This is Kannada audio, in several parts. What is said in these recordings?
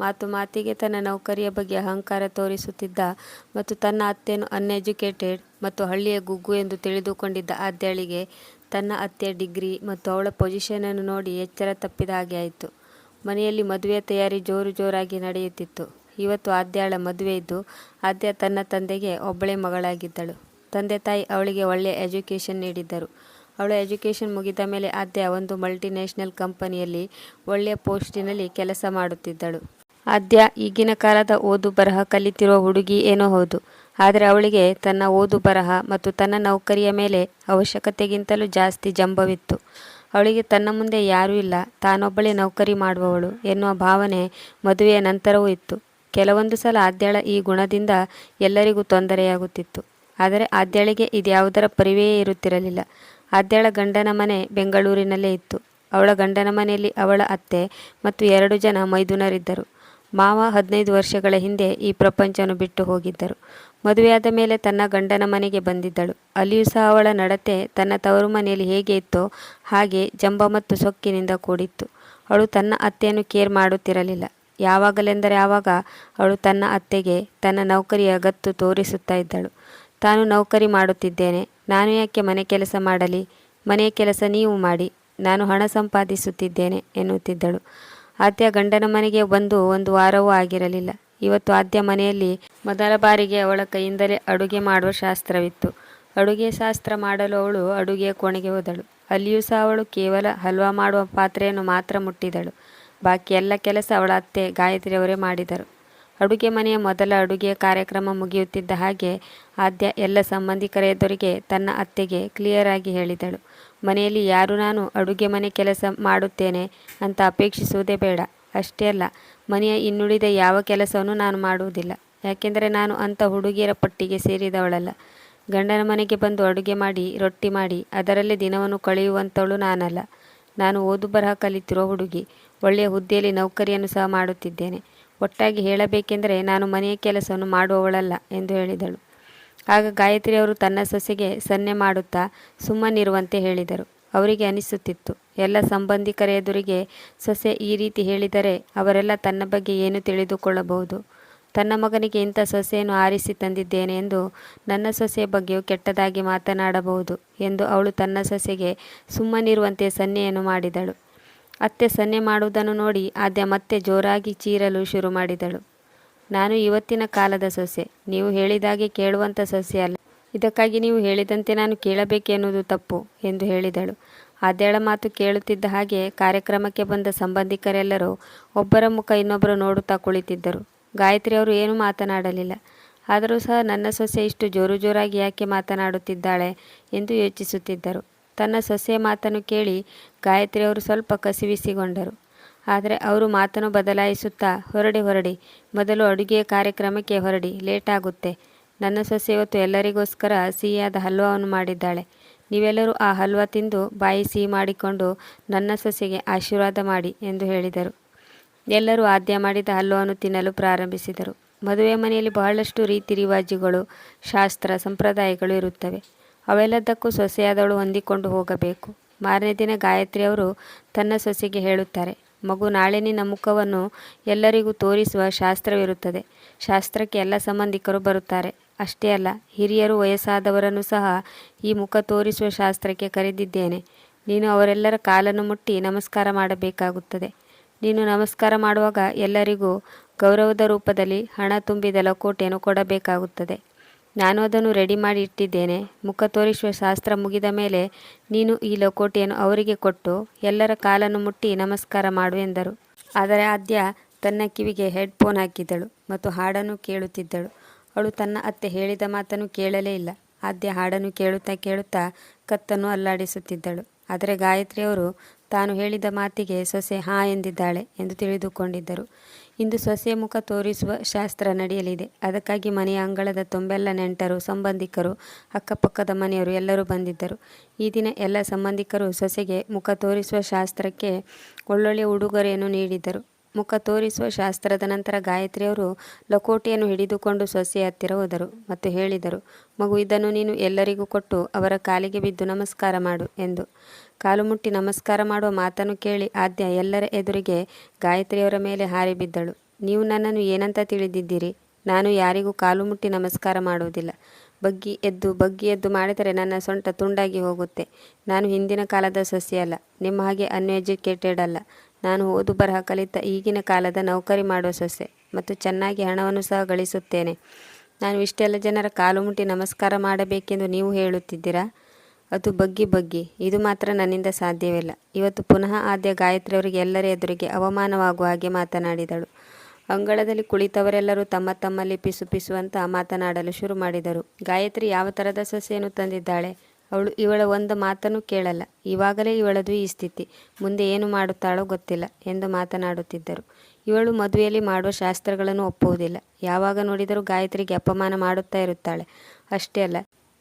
ಮಾತು ಮಾತಿಗೆ ತನ್ನ ನೌಕರಿಯ ಬಗ್ಗೆ ಅಹಂಕಾರ ತೋರಿಸುತ್ತಿದ್ದ ಮತ್ತು ತನ್ನ ಅತ್ತೆಯನ್ನು ಅನ್ಎಜುಕೇಟೆಡ್ ಮತ್ತು ಹಳ್ಳಿಯ ಗುಗ್ಗು ಎಂದು ತಿಳಿದುಕೊಂಡಿದ್ದ ಆದ್ಯಾಳಿಗೆ ತನ್ನ ಅತ್ತೆಯ ಡಿಗ್ರಿ ಮತ್ತು ಅವಳ ಪೊಸಿಷನನ್ನು ನೋಡಿ ಎಚ್ಚರ ತಪ್ಪಿದ ಹಾಗೆ ಆಯಿತು. ಮನೆಯಲ್ಲಿ ಮದುವೆಯ ತಯಾರಿ ಜೋರು ಜೋರಾಗಿ ನಡೆಯುತ್ತಿತ್ತು. ಇವತ್ತು ಆದ್ಯಾಳ ಮದುವೆ ಇದ್ದು, ಆದ್ಯ ತನ್ನ ತಂದೆಗೆ ಒಬ್ಬಳೇ ಮಗಳಾಗಿದ್ದಳು. ತಂದೆ ತಾಯಿ ಅವಳಿಗೆ ಒಳ್ಳೆಯ ಎಜುಕೇಷನ್ ನೀಡಿದ್ದರು. ಅವಳ ಎಜುಕೇಷನ್ ಮುಗಿದ ಮೇಲೆ ಆದ್ಯ ಒಂದು ಮಲ್ಟಿನ್ಯಾಷನಲ್ ಕಂಪನಿಯಲ್ಲಿ ಒಳ್ಳೆಯ ಪೋಸ್ಟಿನಲ್ಲಿ ಕೆಲಸ ಮಾಡುತ್ತಿದ್ದಳು. ಆದ್ಯ ಈಗಿನ ಕಾಲದ ಓದು ಬರಹ ಕಲಿತಿರುವ ಹುಡುಗಿ ಏನೋ ಹೌದು. ಆದರೆ ಅವಳಿಗೆ ತನ್ನ ಓದು ಬರಹ ಮತ್ತು ತನ್ನ ನೌಕರಿಯ ಮೇಲೆ ಅವಶ್ಯಕತೆಗಿಂತಲೂ ಜಾಸ್ತಿ ಜಂಬವಿತ್ತು. ಅವಳಿಗೆ ತನ್ನ ಮುಂದೆ ಯಾರೂ ಇಲ್ಲ, ತಾನೊಬ್ಬಳೇ ನೌಕರಿ ಮಾಡುವವಳು ಎನ್ನುವ ಭಾವನೆ ಮದುವೆಯ ನಂತರವೂ ಇತ್ತು. ಕೆಲವೊಂದು ಸಲ ಆದ್ಯಾಳ ಈ ಗುಣದಿಂದ ಎಲ್ಲರಿಗೂ ತೊಂದರೆಯಾಗುತ್ತಿತ್ತು. ಆದರೆ ಆದ್ಯಾಳಿಗೆ ಇದ್ಯಾವುದರ ಪರಿವೆಯೇ ಇರುತ್ತಿರಲಿಲ್ಲ. ಆದ್ಯಾಳ ಗಂಡನ ಮನೆ ಬೆಂಗಳೂರಿನಲ್ಲೇ ಇತ್ತು. ಅವಳ ಗಂಡನ ಮನೆಯಲ್ಲಿ ಅವಳ ಅತ್ತೆ ಮತ್ತು ಎರಡು ಜನ ಮೈದುನರಿದ್ದರು. ಮಾವ ಹದಿನೈದು ವರ್ಷಗಳ ಹಿಂದೆ ಈ ಪ್ರಪಂಚವನ್ನು ಬಿಟ್ಟು ಹೋಗಿದ್ದರು. ಮದುವೆಯಾದ ಮೇಲೆ ತನ್ನ ಗಂಡನ ಮನೆಗೆ ಬಂದಿದ್ದಳು. ಅಲ್ಲಿಯೂ ಸಹ ಅವಳ ನಡತೆ ತನ್ನ ತವರು ಮನೆಯಲ್ಲಿ ಹೇಗೆ ಇತ್ತೋ ಹಾಗೆ ಜಂಬ ಮತ್ತು ಸೊಕ್ಕಿನಿಂದ ಕೂಡಿತ್ತು. ಅವಳು ತನ್ನ ಅತ್ತೆಯನ್ನು ಕೇರ್ ಮಾಡುತ್ತಿರಲಿಲ್ಲ. ಯಾವಾಗಲೆಂದರೆ ಆವಾಗ ಅವಳು ತನ್ನ ಅತ್ತೆಗೆ ತನ್ನ ನೌಕರಿಯ ಗತ್ತು ತೋರಿಸುತ್ತಾ ಇದ್ದಳು. ತಾನು ನೌಕರಿ ಮಾಡುತ್ತಿದ್ದೇನೆ. ನಾನು ಯಾಕೆ ಮನೆ ಕೆಲಸ ಮಾಡಲಿ? ಮನೆಯ ಕೆಲಸ ನೀವು ಮಾಡಿ. ನಾನು ಹಣ ಸಂಪಾದಿಸುತ್ತಿದ್ದೇನೆ ಎನ್ನುತ್ತಿದ್ದಳು. ಆದ್ಯ ಗಂಡನ ಮನೆಗೆ ಬಂದು ಒಂದು ವಾರವೂ ಆಗಿರಲಿಲ್ಲ. ಇವತ್ತು ಆದ್ಯ ಮನೆಯಲ್ಲಿ ಮೊದಲ ಬಾರಿಗೆ ಅವಳ ಕೈಯಿಂದಲೇ ಅಡುಗೆ ಮಾಡುವ ಶಾಸ್ತ್ರವಿತ್ತು. ಅಡುಗೆ ಶಾಸ್ತ್ರ ಮಾಡಲು ಅವಳು ಅಡುಗೆಯ ಕೋಣೆಗೆ ಹೋದಳು. ಅಲ್ಲಿಯೂ ಸಹ ಅವಳು ಕೇವಲ ಹಲ್ವಾ ಮಾಡುವ ಪಾತ್ರೆಯನ್ನು ಮಾತ್ರ ಮುಟ್ಟಿದಳು. ಬಾಕಿ ಎಲ್ಲ ಕೆಲಸ ಅವಳ ಅತ್ತೆ ಗಾಯತ್ರಿಯವರೇ ಮಾಡಿದರು. ಅಡುಗೆ ಮನೆಯ ಮೊದಲ ಅಡುಗೆಯ ಕಾರ್ಯಕ್ರಮ ಮುಗಿಯುತ್ತಿದ್ದ ಹಾಗೆ ಆದ್ಯ ಎಲ್ಲ ಸಂಬಂಧಿಕರ ಎದುರಿಗೆ ತನ್ನ ಅತ್ತೆಗೆ ಕ್ಲಿಯರ್ ಆಗಿ ಹೇಳಿದಳು. ಮನೆಯಲ್ಲಿ ಯಾರು ನಾನು ಅಡುಗೆ ಮನೆ ಕೆಲಸ ಮಾಡುತ್ತೇನೆ ಅಂತ ಅಪೇಕ್ಷಿಸುವುದೇ ಬೇಡ. ಅಷ್ಟೇ ಅಲ್ಲ, ಮನೆಯ ಇನ್ನುಳಿದ ಯಾವ ಕೆಲಸವನ್ನು ನಾನು ಮಾಡುವುದಿಲ್ಲ. ಯಾಕೆಂದರೆ ನಾನು ಅಂಥ ಹುಡುಗಿಯರ ಪಟ್ಟಿಗೆ ಸೇರಿದವಳಲ್ಲ. ಗಂಡನ ಮನೆಗೆ ಬಂದು ಅಡುಗೆ ಮಾಡಿ, ರೊಟ್ಟಿ ಮಾಡಿ, ಅದರಲ್ಲೇ ದಿನವನ್ನು ಕಳೆಯುವಂಥವಳು ನಾನಲ್ಲ. ನಾನು ಓದು ಬರಹ ಕಲಿತಿರೋ ಹುಡುಗಿ, ಒಳ್ಳೆಯ ಹುದ್ದೆಯಲ್ಲಿ ನೌಕರಿಯನ್ನು ಸಹ ಮಾಡುತ್ತಿದ್ದೇನೆ. ಒಟ್ಟಾಗಿ ಹೇಳಬೇಕೆಂದರೆ ನಾನು ಮನೆಯ ಕೆಲಸವನ್ನು ಮಾಡುವವಳಲ್ಲ ಎಂದು ಹೇಳಿದಳು. ಆಗ ಗಾಯತ್ರಿ ಅವರು ತನ್ನ ಸೊಸೆಗೆ ಸನ್ನೆ ಮಾಡುತ್ತಾ ಸುಮ್ಮನಿರುವಂತೆ ಹೇಳಿದರು. ಅವರಿಗೆ ಅನಿಸುತ್ತಿತ್ತು. ಎಲ್ಲ ಸಂಬಂಧಿಕರ ಎದುರಿಗೆ ಸೊಸೆ ಈ ರೀತಿ ಹೇಳಿದರೆ ಅವರೆಲ್ಲ ತನ್ನ ಬಗ್ಗೆ ಏನು ತಿಳಿದುಕೊಳ್ಳಬಹುದು? ತನ್ನ ಮಗನಿಗೆ ಇಂಥ ಸೊಸೆಯನ್ನು ಆರಿಸಿ ತಂದಿದ್ದೇನೆ ಎಂದು ನನ್ನ ಸೊಸೆಯ ಬಗ್ಗೆಯೂ ಕೆಟ್ಟದಾಗಿ ಮಾತನಾಡಬಹುದು ಎಂದು ಅವಳು ತನ್ನ ಸೊಸೆಗೆ ಸುಮ್ಮನಿರುವಂತೆ ಸನ್ನೆಯನ್ನು ಮಾಡಿದಳು. ಅತ್ತೆ ಸನ್ನೆ ಮಾಡುವುದನ್ನು ನೋಡಿ ಆದ್ಯ ಮತ್ತೆ ಜೋರಾಗಿ ಚೀರಲು ಶುರು ಮಾಡಿದಳು. ನಾನು ಇವತ್ತಿನ ಕಾಲದ ಸೊಸೆ. ನೀವು ಹೇಳಿದಾಗೆ ಕೇಳುವಂಥ ಸೊಸೆ ಅಲ್ಲ. ಇದಕ್ಕಾಗಿ ನೀವು ಹೇಳಿದಂತೆ ನಾನು ಕೇಳಬೇಕೆನ್ನುವುದು ತಪ್ಪು ಎಂದು ಹೇಳಿದಳು. ಆದ್ಯಾಳ ಮಾತು ಕೇಳುತ್ತಿದ್ದ ಹಾಗೆ ಕಾರ್ಯಕ್ರಮಕ್ಕೆ ಬಂದ ಸಂಬಂಧಿಕರೆಲ್ಲರೂ ಒಬ್ಬರ ಮುಖ ಇನ್ನೊಬ್ಬರು ನೋಡುತ್ತಾ ಕುಳಿತಿದ್ದರು. ಗಾಯತ್ರಿ ಅವರು ಏನೂ ಮಾತನಾಡಲಿಲ್ಲ. ಆದರೂ ಸಹ ನನ್ನ ಸೊಸೆ ಇಷ್ಟು ಜೋರು ಜೋರಾಗಿ ಯಾಕೆ ಮಾತನಾಡುತ್ತಿದ್ದಾಳೆ ಎಂದು ಯೋಚಿಸುತ್ತಿದ್ದರು. ತನ್ನ ಸೊಸೆಯ ಮಾತನ್ನು ಕೇಳಿ ಗಾಯತ್ರಿಯವರು ಸ್ವಲ್ಪ ಕಸಿವಿಸಿಗೊಂಡರು ಆದರೆ ಅವರು ಮಾತನ್ನು ಬದಲಾಯಿಸುತ್ತಾ, ಹೊರಡಿ ಹೊರಡಿ, ಮೊದಲು ಅಡುಗೆಯ ಕಾರ್ಯಕ್ರಮಕ್ಕೆ ಹೊರಡಿ, ಲೇಟ್ ಆಗುತ್ತೆ. ನನ್ನ ಸೊಸೆ ಇವತ್ತು ಎಲ್ಲರಿಗೋಸ್ಕರ ಸಿಹಿಯಾದ ಹಲ್ವಾವನ್ನು ಮಾಡಿದ್ದಾಳೆ. ನೀವೆಲ್ಲರೂ ಆ ಹಲ್ವಾ ತಿಂದು ಬಾಯಿ ಸಿಹಿ ಮಾಡಿಕೊಂಡು ನನ್ನ ಸೊಸೆಗೆ ಆಶೀರ್ವಾದ ಮಾಡಿ ಎಂದು ಹೇಳಿದರು. ಎಲ್ಲರೂ ಆದ್ಯ ಮಾಡಿದ ಹಲ್ವಾವನ್ನು ತಿನ್ನಲು ಪ್ರಾರಂಭಿಸಿದರು. ಮದುವೆ ಮನೆಯಲ್ಲಿ ಬಹಳಷ್ಟು ರೀತಿ ರಿವಾಜುಗಳು, ಶಾಸ್ತ್ರ, ಸಂಪ್ರದಾಯಗಳು ಇರುತ್ತವೆ. ಅವೆಲ್ಲದಕ್ಕೂ ಸೊಸೆಯಾದವಳು ಹೊಂದಿಕೊಂಡು ಹೋಗಬೇಕು. ಮಾರನೇ ದಿನ ಗಾಯತ್ರಿ ಅವರು ತನ್ನ ಸೊಸೆಗೆ ಹೇಳುತ್ತಾರೆ ಮಗು ನಾಳೆ ನಿನ್ನ ಮುಖವನ್ನು ಎಲ್ಲರಿಗೂ ತೋರಿಸುವ ಶಾಸ್ತ್ರವಿರುತ್ತದೆ. ಶಾಸ್ತ್ರಕ್ಕೆ ಎಲ್ಲ ಸಂಬಂಧಿಕರು ಬರುತ್ತಾರೆ. ಅಷ್ಟೇ ಅಲ್ಲ, ಹಿರಿಯರು ವಯಸ್ಸಾದವರನ್ನು ಸಹ ಈ ಮುಖ ತೋರಿಸುವ ಶಾಸ್ತ್ರಕ್ಕೆ ಕರೆದಿದ್ದೇನೆ. ನೀನು ಅವರೆಲ್ಲರ ಕಾಲನ್ನು ಮುಟ್ಟಿ ನಮಸ್ಕಾರ ಮಾಡಬೇಕಾಗುತ್ತದೆ. ನೀನು ನಮಸ್ಕಾರ ಮಾಡುವಾಗ ಎಲ್ಲರಿಗೂ ಗೌರವದ ರೂಪದಲ್ಲಿ ಹಣ ತುಂಬಿದ ಲಕೋಟೆಯನ್ನು ಕೊಡಬೇಕಾಗುತ್ತದೆ. ನಾನು ಅದನ್ನು ರೆಡಿ ಮಾಡಿ ಇಟ್ಟಿದ್ದೇನೆ. ಮುಖ ತೋರಿಸುವ ಶಾಸ್ತ್ರ ಮುಗಿದ ಮೇಲೆ ನೀನು ಈ ಲಕೋಟೆಯನ್ನು ಅವರಿಗೆ ಕೊಟ್ಟು ಎಲ್ಲರ ಕಾಲನ್ನು ಮುಟ್ಟಿ ನಮಸ್ಕಾರ ಮಾಡು ಎಂದರು. ಆದರೆ ಆದ್ಯ ತನ್ನ ಕಿವಿಗೆ ಹೆಡ್ಫೋನ್ ಹಾಕಿದ್ದಳು ಮತ್ತು ಹಾಡನ್ನು ಕೇಳುತ್ತಿದ್ದಳು. ಅವಳು ತನ್ನ ಅತ್ತೆ ಹೇಳಿದ ಮಾತನ್ನು ಕೇಳಲೇ ಇಲ್ಲ. ಆದ್ಯ ಹಾಡನ್ನು ಕೇಳುತ್ತಾ ಕೇಳುತ್ತಾ ಕತ್ತನ್ನು ಅಲ್ಲಾಡಿಸುತ್ತಿದ್ದಳು. ಆದರೆ ಗಾಯತ್ರಿಯವರು ತಾನು ಹೇಳಿದ ಮಾತಿಗೆ ಸೊಸೆ ಹಾ ಎಂದಿದ್ದಾಳೆ ಎಂದು ತಿಳಿದುಕೊಂಡಿದ್ದರು. ಇಂದು ಸೊಸೆಯ ಮುಖ ತೋರಿಸುವ ಶಾಸ್ತ್ರ ನಡೆಯಲಿದೆ. ಅದಕ್ಕಾಗಿ ಮನೆಯ ಅಂಗಳದ ತುಂಬೆಲ್ಲ ನೆಂಟರು, ಸಂಬಂಧಿಕರು, ಅಕ್ಕಪಕ್ಕದ ಮನೆಯವರು ಎಲ್ಲರೂ ಬಂದಿದ್ದರು. ಈ ದಿನ ಎಲ್ಲ ಸಂಬಂಧಿಕರು ಸೊಸೆಗೆ ಮುಖ ತೋರಿಸುವ ಶಾಸ್ತ್ರಕ್ಕೆ ಒಳ್ಳೊಳ್ಳೆಯ ಉಡುಗೊರೆಯನ್ನು ನೀಡಿದ್ದರು. ಮುಖ ತೋರಿಸುವ ಶಾಸ್ತ್ರದ ನಂತರ ಗಾಯತ್ರಿಯವರು ಲಕೋಟೆಯನ್ನು ಹಿಡಿದುಕೊಂಡು ಸೊಸೆಯ ಹತ್ತಿರ ಹೋದರು ಮತ್ತು ಹೇಳಿದರು, ಮಗು, ಇದನ್ನು ನೀನು ಎಲ್ಲರಿಗೂ ಕೊಟ್ಟು ಅವರ ಕಾಲಿಗೆ ಬಿದ್ದು ನಮಸ್ಕಾರ ಮಾಡು ಎಂದು. ಕಾಲು ಮುಟ್ಟಿ ನಮಸ್ಕಾರ ಮಾಡುವ ಮಾತನ್ನು ಕೇಳಿ ಆದ್ಯ ಎಲ್ಲರ ಎದುರಿಗೆ ಗಾಯತ್ರಿಯವರ ಮೇಲೆ ಹಾರಿ ಬಿದ್ದಳು. ನೀವು ನನ್ನನ್ನು ಏನಂತ ತಿಳಿದಿದ್ದೀರಿ? ನಾನು ಯಾರಿಗೂ ಕಾಲು ಮುಟ್ಟಿ ನಮಸ್ಕಾರ ಮಾಡುವುದಿಲ್ಲ. ಬಗ್ಗಿ ಎದ್ದು ಬಗ್ಗಿ ಎದ್ದು ಮಾಡಿದರೆ ನನ್ನ ಸೊಂಟ ತುಂಡಾಗಿ ಹೋಗುತ್ತೆ. ನಾನು ಹಿಂದಿನ ಕಾಲದ ಸಸ್ಯ ಅಲ್ಲ ನಿಮ್ಮ ಹಾಗೆ ಅನ್ಎಜುಕೇಟೆಡ್ ಅಲ್ಲ ನಾನು ಓದು ಬರಹ ಕಲಿತ ಈಗಿನ ಕಾಲದ ನೌಕರಿ ಮಾಡುವ ಸೊಸೆ ಮತ್ತು ಚೆನ್ನಾಗಿ ಹಣವನ್ನು ಸಹ ಗಳಿಸುತ್ತೇನೆ. ನಾನು ಇಷ್ಟೆಲ್ಲ ಜನರ ಕಾಲು ಮುಟ್ಟಿ ನಮಸ್ಕಾರ ಮಾಡಬೇಕೆಂದು ನೀವು ಹೇಳುತ್ತಿದ್ದೀರಾ? ಅದು ಬಗ್ಗಿ ಬಗ್ಗಿ. ಇದು ಮಾತ್ರ ನನ್ನಿಂದ ಸಾಧ್ಯವಿಲ್ಲ. ಇವತ್ತು ಪುನಃ ಆದ್ಯ ಗಾಯತ್ರಿಯವರಿಗೆ ಎಲ್ಲರ ಎದುರಿಗೆ ಅವಮಾನವಾಗುವ ಹಾಗೆ ಮಾತನಾಡಿದಳು. ಅಂಗಳದಲ್ಲಿ ಕುಳಿತವರೆಲ್ಲರೂ ತಮ್ಮ ತಮ್ಮಲ್ಲಿ ಪಿಸು ಪಿಸುವಂತ ಮಾತನಾಡಲು ಶುರು ಮಾಡಿದರು. ಗಾಯತ್ರಿ ಯಾವ ಥರದ ಸೊಸೆಯನ್ನು ತಂದಿದ್ದಾಳೆ? ಅವಳು ಇವಳ ಒಂದು ಮಾತನ್ನು ಕೇಳಲ್ಲ. ಇವಾಗಲೇ ಇವಳದು ಈ ಸ್ಥಿತಿ. ಮುಂದೆ ಏನು ಮಾಡುತ್ತಾಳೋ ಗೊತ್ತಿಲ್ಲ ಎಂದು ಮಾತನಾಡುತ್ತಿದ್ದರು. ಇವಳು ಮದುವೆಯಲ್ಲಿ ಮಾಡುವ ಶಾಸ್ತ್ರಗಳನ್ನು ಒಪ್ಪುವುದಿಲ್ಲ. ಯಾವಾಗ ನೋಡಿದರೂ ಗಾಯತ್ರಿಗೆ ಅಪಮಾನ ಮಾಡುತ್ತಾ ಇರುತ್ತಾಳೆ. ಅಷ್ಟೇ ಅಲ್ಲ,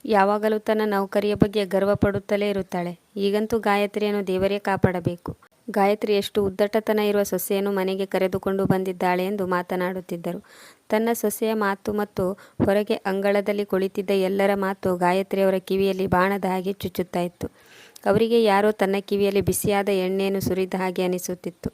ಯಾವಾಗಲೂ ತನ್ನ ನೌಕರಿಯ ಬಗ್ಗೆ ಗರ್ವ ಪಡುತ್ತಲೇ ಇರುತ್ತಾಳೆ. ಈಗಂತೂ ಗಾಯತ್ರಿಯನ್ನು ದೇವರೇ ಕಾಪಾಡಬೇಕು. ಗಾಯತ್ರಿ ಎಷ್ಟು ಉದ್ದಟತನ ಇರುವ ಸೊಸೆಯನ್ನು ಮನೆಗೆ ಕರೆದುಕೊಂಡು ಬಂದಿದ್ದಾಳೆ ಎಂದು ಮಾತನಾಡುತ್ತಿದ್ದರು. ತನ್ನ ಸೊಸೆಯ ಮಾತು ಮತ್ತು ಹೊರಗೆ ಅಂಗಳದಲ್ಲಿ ಕುಳಿತಿದ್ದ ಎಲ್ಲರ ಮಾತು ಗಾಯತ್ರಿಯವರ ಕಿವಿಯಲ್ಲಿ ಬಾಣದ ಹಾಗೆ ಚುಚ್ಚುತ್ತಾ ಇತ್ತು. ಅವರಿಗೆ ಯಾರೋ ತನ್ನ ಕಿವಿಯಲ್ಲಿ ಬಿಸಿಯಾದ ಎಣ್ಣೆಯನ್ನು ಸುರಿದ ಹಾಗೆ ಅನಿಸುತ್ತಿತ್ತು.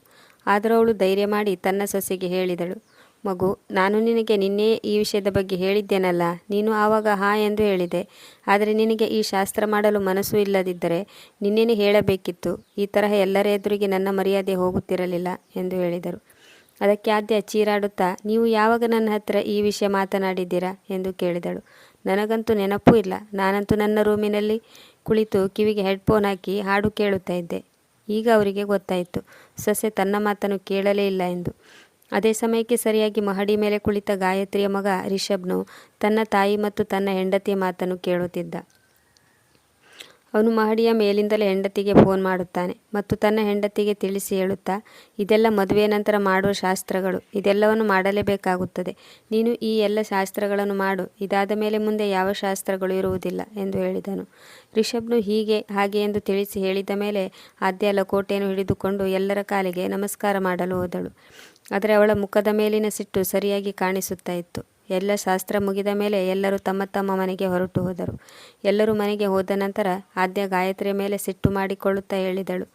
ಆದರೂ ಅವಳು ಧೈರ್ಯ ಮಾಡಿ ತನ್ನ ಸೊಸೆಗೆ ಹೇಳಿದಳು. ಮಗು, ನಾನು ನಿನಗೆ ನಿನ್ನೆ ಈ ವಿಷಯದ ಬಗ್ಗೆ ಹೇಳಿದ್ದೇನಲ್ಲ, ನೀನು ಆವಾಗ ಹಾ ಎಂದು ಹೇಳಿದೆ. ಆದರೆ ನಿನಗೆ ಈ ಶಾಸ್ತ್ರ ಮಾಡಲು ಮನಸ್ಸು ಇಲ್ಲದಿದ್ದರೆ ನಿನ್ನೇನೆ ಹೇಳಬೇಕಿತ್ತು. ಈ ತರಹ ಎಲ್ಲರ ಎದುರಿಗೆ ನನ್ನ ಮರ್ಯಾದೆ ಹೋಗುತ್ತಿರಲಿಲ್ಲ ಎಂದು ಹೇಳಿದರು. ಅದಕ್ಕೆ ಆದ್ಯ ಚೀರಾಡುತ್ತಾ, ನೀವು ಯಾವಾಗ ನನ್ನ ಹತ್ತಿರ ಈ ವಿಷಯ ಮಾತನಾಡಿದ್ದೀರಾ ಎಂದು ಕೇಳಿದಳು. ನನಗಂತೂ ನೆನಪೂ ಇಲ್ಲ. ನಾನಂತೂ ನನ್ನ ರೂಮಿನಲ್ಲಿ ಕುಳಿತು ಕಿವಿಗೆ ಹೆಡ್ಫೋನ್ ಹಾಕಿ ಹಾಡು ಕೇಳುತ್ತಾ ಇದ್ದೆ. ಈಗ ಅವರಿಗೆ ಗೊತ್ತಾಯಿತು. ಸೊಸೆ ತನ್ನ ಮಾತನ್ನು ಕೇಳಲೇ ಇಲ್ಲ ಎಂದು. ಅದೇ ಸಮಯಕ್ಕೆ ಸರಿಯಾಗಿ ಮಹಡಿ ಮೇಲೆ ಕುಳಿತ ಗಾಯತ್ರಿಯ ಮಗ ರಿಷಬ್ನು ತನ್ನ ತಾಯಿ ಮತ್ತು ತನ್ನ ಹೆಂಡತಿಯ ಮಾತನ್ನು ಕೇಳುತ್ತಿದ್ದ. ಅವನು ಮಹಡಿಯ ಮೇಲಿಂದಲೇ ಹೆಂಡತಿಗೆ ಫೋನ್ ಮಾಡುತ್ತಾನೆ ಮತ್ತು ತನ್ನ ಹೆಂಡತಿಗೆ ತಿಳಿಸಿ ಹೇಳುತ್ತಾ, ಇದೆಲ್ಲ ಮದುವೆ ನಂತರ ಮಾಡುವ ಶಾಸ್ತ್ರಗಳು, ಇದೆಲ್ಲವನ್ನು ಮಾಡಲೇಬೇಕಾಗುತ್ತದೆ. ನೀನು ಈ ಎಲ್ಲ ಶಾಸ್ತ್ರಗಳನ್ನು ಮಾಡು, ಇದಾದ ಮೇಲೆ ಮುಂದೆ ಯಾವ ಶಾಸ್ತ್ರಗಳು ಇರುವುದಿಲ್ಲ ಎಂದು ಹೇಳಿದನು. ರಿಷಬ್ನು ಹೀಗೆ, ಹಾಗೆ ಎಂದು ತಿಳಿಸಿ ಹೇಳಿದ ಮೇಲೆ ಆದ್ಯ ಲಕೋಟೆಯನ್ನು ಹಿಡಿದುಕೊಂಡು ಎಲ್ಲರ ಕಾಲಿಗೆ ನಮಸ್ಕಾರ ಮಾಡಲು ಹೋದಳು. ಆದರೆ ಅವಳ ಮುಖದ ಮೇಲಿನ ಸಿಟ್ಟು ಸರಿಯಾಗಿ ಕಾಣಿಸುತ್ತಾ ಇತ್ತು. ಎಲ್ಲ ಶಾಸ್ತ್ರ ಮುಗಿದ ಮೇಲೆ ಎಲ್ಲರೂ ತಮ್ಮ ತಮ್ಮ ಮನೆಗೆ ಹೊರಟು ಹೋದರು. ಎಲ್ಲರೂ ಮನೆಗೆ ಹೋದ ನಂತರ ಆದ್ಯ ಗಾಯತ್ರಿಯ ಮೇಲೆ ಸಿಟ್ಟು ಮಾಡಿಕೊಳ್ಳುತ್ತಾ ಹೇಳಿದಳು,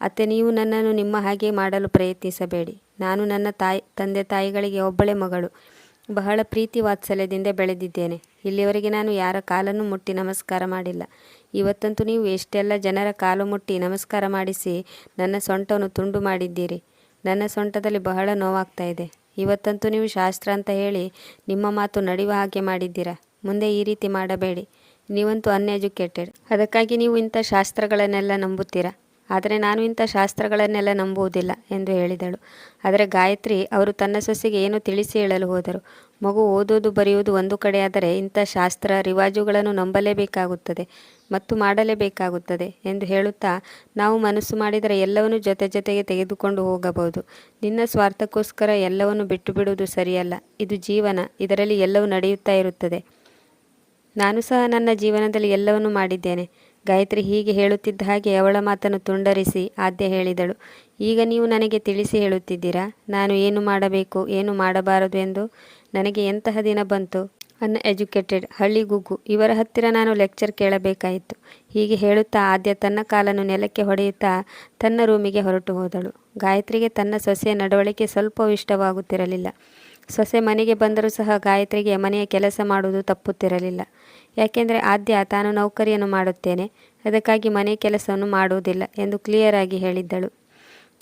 ಅತ್ತೆ, ನೀವು ನನ್ನನ್ನು ನಿಮ್ಮ ಹಾಗೆ ಮಾಡಲು ಪ್ರಯತ್ನಿಸಬೇಡಿ. ನಾನು ನನ್ನ ತಾಯಿ, ತಂದೆ ತಾಯಿಗಳಿಗೆ ಒಬ್ಬಳೆ ಮಗಳು. ಬಹಳ ಪ್ರೀತಿ ವಾತ್ಸಲ್ಯದಿಂದ ಬೆಳೆದಿದ್ದೇನೆ. ಇಲ್ಲಿವರೆಗೆ ನಾನು ಯಾರ ಕಾಲನ್ನು ಮುಟ್ಟಿ ನಮಸ್ಕಾರ ಮಾಡಿಲ್ಲ. ಇವತ್ತಂತೂ ನೀವು ಎಷ್ಟೆಲ್ಲ ಜನರ ಕಾಲು ಮುಟ್ಟಿ ನಮಸ್ಕಾರ ಮಾಡಿಸಿ ನನ್ನ ಸೊಂಟವನ್ನು ತುಂಡು ಮಾಡಿದ್ದೀರಿ. ನನ್ನ ಸೊಂಟದಲ್ಲಿ ಬಹಳ ನೋವಾಗ್ತಾ ಇದೆ. ಇವತ್ತಂತೂ ನೀವು ಶಾಸ್ತ್ರ ಅಂತ ಹೇಳಿ ನಿಮ್ಮ ಮಾತು ನಡೆಯುವ ಹಾಗೆ ಮಾಡಿದ್ದೀರಾ? ಮುಂದೆ ಈ ರೀತಿ ಮಾಡಬೇಡಿ. ನೀವಂತೂ ಅನ್ಎಜುಕೇಟೆಡ್ ಅದಕ್ಕಾಗಿ ನೀವು ಇಂಥ ಶಾಸ್ತ್ರಗಳನ್ನೆಲ್ಲ ನಂಬುತ್ತೀರಾ? ಆದರೆ ನಾನು ಇಂಥ ಶಾಸ್ತ್ರಗಳನ್ನೆಲ್ಲ ನಂಬುವುದಿಲ್ಲ ಎಂದು ಹೇಳಿದಳು. ಆದರೆ ಗಾಯತ್ರಿ ಅವರು ತನ್ನ ಸೊಸೆಗೆ ಏನು ತಿಳಿಸಿ ಹೇಳಲು ಹೋದರು. ಮಗು ಓದೋದು ಬರೆಯುವುದು ಒಂದು ಕಡೆಯಾದರೆ ಇಂಥ ಶಾಸ್ತ್ರ ರಿವಾಜುಗಳನ್ನು ನಂಬಲೇಬೇಕಾಗುತ್ತದೆ. ಮತ್ತು ಮಾಡಲೇಬೇಕಾಗುತ್ತದೆ ಎಂದು ಹೇಳುತ್ತಾ ನಾವು ಮನಸ್ಸು ಮಾಡಿದರೆ ಎಲ್ಲವನ್ನು ಜೊತೆ ಜೊತೆಗೆ ತೆಗೆದುಕೊಂಡು ಹೋಗಬಹುದು. ನಿನ್ನ ಸ್ವಾರ್ಥಕ್ಕೋಸ್ಕರ ಎಲ್ಲವನ್ನು ಬಿಟ್ಟು ಬಿಡುವುದು ಸರಿಯಲ್ಲ. ಇದು ಜೀವನ. ಇದರಲ್ಲಿ ಎಲ್ಲವೂ ನಡೆಯುತ್ತಾ ಇರುತ್ತದೆ. ನಾನು ಸಹ ನನ್ನ ಜೀವನದಲ್ಲಿ ಎಲ್ಲವನ್ನು ಮಾಡಿದ್ದೇನೆ. ಗಾಯತ್ರಿ ಹೀಗೆ ಹೇಳುತ್ತಿದ್ದ ಹಾಗೆ ಅವಳ ಮಾತನ್ನು ತುಂಡರಿಸಿ ಆದ್ಯ ಹೇಳಿದಳು. ಈಗ ನೀವು ನನಗೆ ತಿಳಿಸಿ ಹೇಳುತ್ತಿದ್ದೀರಾ? ನಾನು ಏನು ಮಾಡಬೇಕು? ಏನು ಮಾಡಬಾರದು ಎಂದು ನನಗೆ ಎಂತಹ ದಿನ ಬಂತು? ಅನ್ ಎಜುಕೇಟೆಡ್ ಹಳ್ಳಿಗುಗ್ಗು ಇವರ ಹತ್ತಿರ ನಾನು ಲೆಕ್ಚರ್ ಕೇಳಬೇಕಾಯಿತು. ಹೀಗೆ ಹೇಳುತ್ತಾ ಆದ್ಯ ತನ್ನ ಕಾಲನ್ನು ನೆಲಕ್ಕೆ ಹೊಡೆಯುತ್ತಾ ತನ್ನ ರೂಮಿಗೆ ಹೊರಟು ಹೋದಳು. ಗಾಯತ್ರಿಗೆ ತನ್ನ ಸೊಸೆಯ ನಡವಳಿಕೆ ಸ್ವಲ್ಪವೂ ಇಷ್ಟವಾಗುತ್ತಿರಲಿಲ್ಲ. ಸೊಸೆ ಮನೆಗೆ ಬಂದರೂ ಸಹ ಗಾಯತ್ರಿಗೆ ಮನೆಯ ಕೆಲಸ ಮಾಡುವುದು ತಪ್ಪುತ್ತಿರಲಿಲ್ಲ. ಯಾಕೆಂದರೆ ಆದ್ಯ ತಾನು ನೌಕರಿಯನ್ನು ಮಾಡುತ್ತೇನೆ. ಅದಕ್ಕಾಗಿ ಮನೆ ಕೆಲಸವನ್ನು ಮಾಡುವುದಿಲ್ಲ ಎಂದು ಕ್ಲಿಯರ್ ಆಗಿ ಹೇಳಿದ್ದಳು.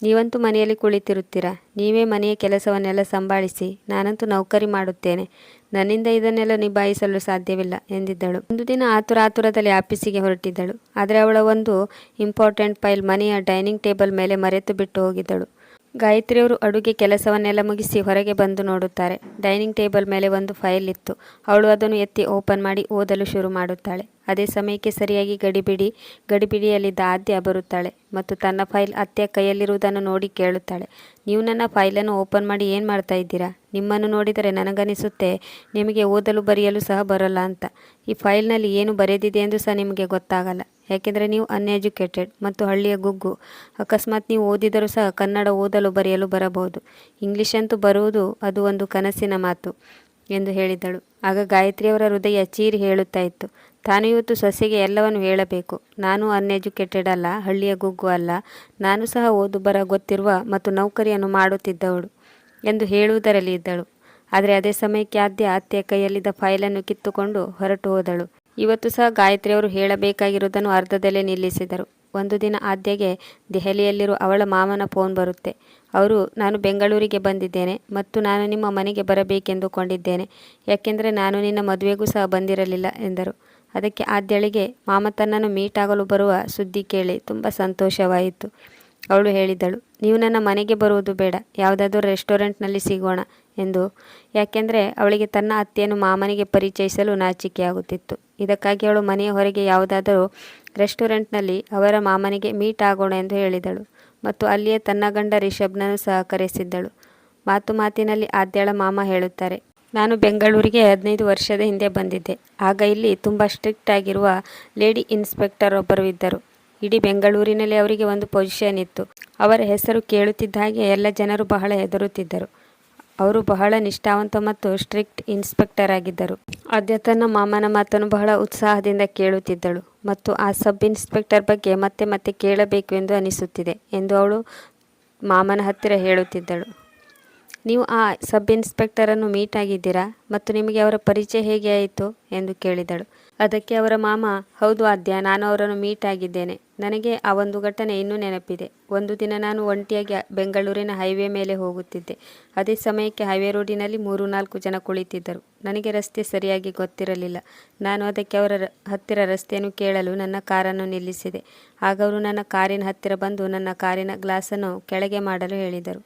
ನೀವಂತೂ ಮನೆಯಲ್ಲಿ ಕುಳಿತಿರುತ್ತೀರಾ? ನೀವೇ ಮನೆಯ ಕೆಲಸವನ್ನೆಲ್ಲ ಸಂಭಾಳಿಸಿ, ನಾನಂತೂ ನೌಕರಿ ಮಾಡುತ್ತೇನೆ. ನನ್ನಿಂದ ಇದನ್ನೆಲ್ಲ ನಿಭಾಯಿಸಲು ಸಾಧ್ಯವಿಲ್ಲ ಎಂದಿದ್ದಳು. ಒಂದು ದಿನ ಆತುರ ಆತುರದಲ್ಲಿ ಆಫೀಸಿಗೆ ಹೊರಟಿದ್ದಳು. ಆದರೆ ಅವಳ ಒಂದು ಇಂಪಾರ್ಟೆಂಟ್ ಫೈಲ್ ಮನೆಯ ಡೈನಿಂಗ್ ಟೇಬಲ್ ಮೇಲೆ ಮರೆತು ಬಿಟ್ಟು ಹೋಗಿದ್ದಳು. ಗಾಯತ್ರಿಯವರು ಅಡುಗೆ ಕೆಲಸವನ್ನೆಲ್ಲ ಮುಗಿಸಿ ಹೊರಗೆ ಬಂದು ನೋಡುತ್ತಾರೆ. ಡೈನಿಂಗ್ ಟೇಬಲ್ ಮೇಲೆ ಒಂದು ಫೈಲ್ ಇತ್ತು. ಅವಳು ಅದನ್ನು ಎತ್ತಿ ಓಪನ್ ಮಾಡಿ ಓದಲು ಶುರು ಮಾಡುತ್ತಾಳೆ. ಅದೇ ಸಮಯಕ್ಕೆ ಸರಿಯಾಗಿ ಗಡಿಬಿಡಿ, ಗಡಿಬಿಡಿಯಲ್ಲಿದ್ದ ಆದ್ಯ ಬರುತ್ತಾಳೆ ಮತ್ತು ತನ್ನ ಫೈಲ್ ಅತ್ತೆಯ ಕೈಯಲ್ಲಿರುವುದನ್ನು ನೋಡಿ ಕೇಳುತ್ತಾಳೆ. ನೀವು ನನ್ನ ಫೈಲನ್ನು ಓಪನ್ ಮಾಡಿ ಏನು ಮಾಡ್ತಾ ಇದ್ದೀರಾ? ನಿಮ್ಮನ್ನು ನೋಡಿದರೆ ನನಗನಿಸುತ್ತೆ, ನಿಮಗೆ ಓದಲು ಬರೆಯಲು ಸಹ ಬರೋಲ್ಲ ಅಂತ. ಈ ಫೈಲ್ನಲ್ಲಿ ಏನು ಬರೆದಿದೆ ಎಂದು ಸಹ ನಿಮಗೆ ಗೊತ್ತಾಗಲ್ಲ. ಯಾಕೆಂದರೆ ನೀವು ಅನ್ಎಜುಕೇಟೆಡ್ ಮತ್ತು ಹಳ್ಳಿಯ ಗುಗ್ಗು. ಅಕಸ್ಮಾತ್ ನೀವು ಓದಿದರೂ ಸಹ ಕನ್ನಡ ಓದಲು ಬರೆಯಲು ಬರಬಹುದು. ಇಂಗ್ಲಿಷ್ ಅಂತೂ ಬರುವುದು ಅದು ಒಂದು ಕನಸಿನ ಮಾತು ಎಂದು ಹೇಳಿದಳು. ಆಗ ಗಾಯತ್ರಿಯವರ ಹೃದಯ ಚೀರಿ ಹೇಳುತ್ತಾ ಇತ್ತು. ತಾನು ಇವತ್ತು ಸೊಸೆಗೆ ಎಲ್ಲವನ್ನು ಹೇಳಬೇಕು. ನಾನು ಅನ್ಎಜುಕೇಟೆಡ್ ಅಲ್ಲ, ಹಳ್ಳಿಯ ಗುಗ್ಗು ಅಲ್ಲ. ನಾನು ಸಹ ಓದು ಬರ ಗೊತ್ತಿರುವ ಮತ್ತು ನೌಕರಿಯನ್ನು ಮಾಡುತ್ತಿದ್ದವಳು ಎಂದು ಹೇಳುವುದರಲ್ಲಿ ಇದ್ದಳು. ಆದರೆ ಅದೇ ಸಮಯಕ್ಕೆ ಆದ್ಯ ಅತ್ತೆಯ ಕೈಯಲ್ಲಿದ್ದ ಫೈಲನ್ನು ಕಿತ್ತುಕೊಂಡು ಹೊರಟು ಹೋದಳು. ಇವತ್ತು ಸಹ ಗಾಯತ್ರಿಯವರು ಹೇಳಬೇಕಾಗಿರುವುದನ್ನು ಅರ್ಧದಲ್ಲೇ ನಿಲ್ಲಿಸಿದರು. ಒಂದು ದಿನ ಆದ್ಯಗೆ ದೆಹಲಿಯಲ್ಲಿರುವ ಅವಳ ಮಾಮನ ಫೋನ್ ಬರುತ್ತೆ. ಅವರು, ನಾನು ಬೆಂಗಳೂರಿಗೆ ಬಂದಿದ್ದೇನೆ ಮತ್ತು ನಾನು ನಿಮ್ಮ ಮನೆಗೆ ಬರಬೇಕೆಂದುಕೊಂಡಿದ್ದೇನೆ. ಯಾಕೆಂದರೆ ನಾನು ನಿನ್ನ ಮದುವೆಗೂ ಸಹ ಬಂದಿರಲಿಲ್ಲ ಎಂದರು. ಅದಕ್ಕೆ ಆದ್ಯಳಿಗೆ, ಮಾಮ ತನ್ನನ್ನು ಮೀಟ್ ಆಗಲು ಬರುವ ಸುದ್ದಿ ಕೇಳಿ. ತುಂಬ ಸಂತೋಷವಾಯಿತು. ಅವಳು ಹೇಳಿದಳು, ನೀವು ನನ್ನ ಮನೆಗೆ ಬರುವುದು ಬೇಡ, ಯಾವುದಾದ್ರೂ ರೆಸ್ಟೋರೆಂಟ್ನಲ್ಲಿ ಸಿಗೋಣ ಎಂದು. ಯಾಕೆಂದರೆ ಅವಳಿಗೆ ತನ್ನ ಅತ್ತೆಯನ್ನು ಮಾಮನಿಗೆ ಪರಿಚಯಿಸಲು ನಾಚಿಕೆಯಾಗುತ್ತಿತ್ತು. ಇದಕ್ಕಾಗಿ ಅವಳು ಮನೆಯ ಹೊರಗೆ ಯಾವುದಾದರೂ ರೆಸ್ಟೋರೆಂಟ್ನಲ್ಲಿ ಅವರ ಮಾಮನಿಗೆ ಮೀಟ್ ಆಗೋಣ ಎಂದು ಹೇಳಿದಳು ಮತ್ತು ಅಲ್ಲಿಯೇ ತನ್ನ ಗಂಡ ರಿಷಬ್ನನ್ನು ಸಹ ಕರೆಸಿದ್ದಳು ಮಾತು ಮಾತಿನಲ್ಲಿ ಆದ್ಯಾಳ ಮಾಮ ಹೇಳುತ್ತಾರೆ, ನಾನು ಬೆಂಗಳೂರಿಗೆ ಹದಿನೈದು ವರ್ಷದ ಹಿಂದೆ ಬಂದಿದ್ದೆ. ಆಗ ಇಲ್ಲಿ ತುಂಬ ಸ್ಟ್ರಿಕ್ಟ್ ಆಗಿರುವ ಲೇಡಿ ಇನ್ಸ್ಪೆಕ್ಟರ್ ಒಬ್ಬರು ಇದ್ದರು. ಇಡೀ ಬೆಂಗಳೂರಿನಲ್ಲಿ ಅವರಿಗೆ ಒಂದು ಪೊಸಿಷನ್ ಇತ್ತು. ಅವರ ಹೆಸರು ಕೇಳುತ್ತಿದ್ದ ಹಾಗೆ ಎಲ್ಲ ಜನರು ಬಹಳ ಹೆದರುತ್ತಿದ್ದರು. ಅವರು ಬಹಳ ನಿಷ್ಠಾವಂತ ಮತ್ತು ಸ್ಟ್ರಿಕ್ಟ್ ಇನ್ಸ್ಪೆಕ್ಟರ್ ಆಗಿದ್ದರು. ತನ್ನ ಮಾಮನ ಮಾತನ್ನು ಬಹಳ ಉತ್ಸಾಹದಿಂದ ಕೇಳುತ್ತಿದ್ದಳು ಮತ್ತು ಆ ಸಬ್ ಇನ್ಸ್ಪೆಕ್ಟರ್ ಬಗ್ಗೆ ಮತ್ತೆ ಮತ್ತೆ ಕೇಳಬೇಕು ಎಂದು ಅನಿಸುತ್ತಿದೆ ಎಂದು ಅವಳು ಮಾಮನ ಹತ್ತಿರ ಹೇಳುತ್ತಿದ್ದಳು. ನೀವು ಆ ಸಬ್ ಇನ್ಸ್ಪೆಕ್ಟರನ್ನು ಮೀಟ್ ಆಗಿದ್ದೀರಾ ಮತ್ತು ನಿಮಗೆ ಅವರ ಪರಿಚಯ ಹೇಗೆ ಆಯಿತು? ಎಂದು ಕೇಳಿದಳು. ಅದಕ್ಕೆ ಅವರ ಮಾಮ, ಹೌದು ಆದ್ಯ, ನಾನು ಅವರನ್ನು ಮೀಟ್ ಆಗಿದ್ದೇನೆ. ನನಗೆ ಆ ಒಂದು ಘಟನೆ ಇನ್ನೂ ನೆನಪಿದೆ. ಒಂದು ದಿನ ನಾನು ಒಂಟಿಯಾಗಿ ಬೆಂಗಳೂರಿನ ಹೈವೇ ಮೇಲೆ ಹೋಗುತ್ತಿದ್ದೆ. ಅದೇ ಸಮಯಕ್ಕೆ ಹೈವೇ ರೋಡಿನಲ್ಲಿ ಮೂರು ನಾಲ್ಕು ಜನ ಕುಳಿತಿದ್ದರು. ನನಗೆ ರಸ್ತೆ ಸರಿಯಾಗಿ ಗೊತ್ತಿರಲಿಲ್ಲ. ನಾನು ಅದಕ್ಕೆ ಅವರ ಹತ್ತಿರ ರಸ್ತೆಯನ್ನು ಕೇಳಲು ನನ್ನ ಕಾರನ್ನು ನಿಲ್ಲಿಸಿದೆ. ಆಗ ಅವರು ನನ್ನ ಕಾರಿನ ಹತ್ತಿರ ಬಂದು ನನ್ನ ಕಾರಿನ ಗ್ಲಾಸನ್ನು ಕೆಳಗೆ ಮಾಡಲು ಹೇಳಿದರು.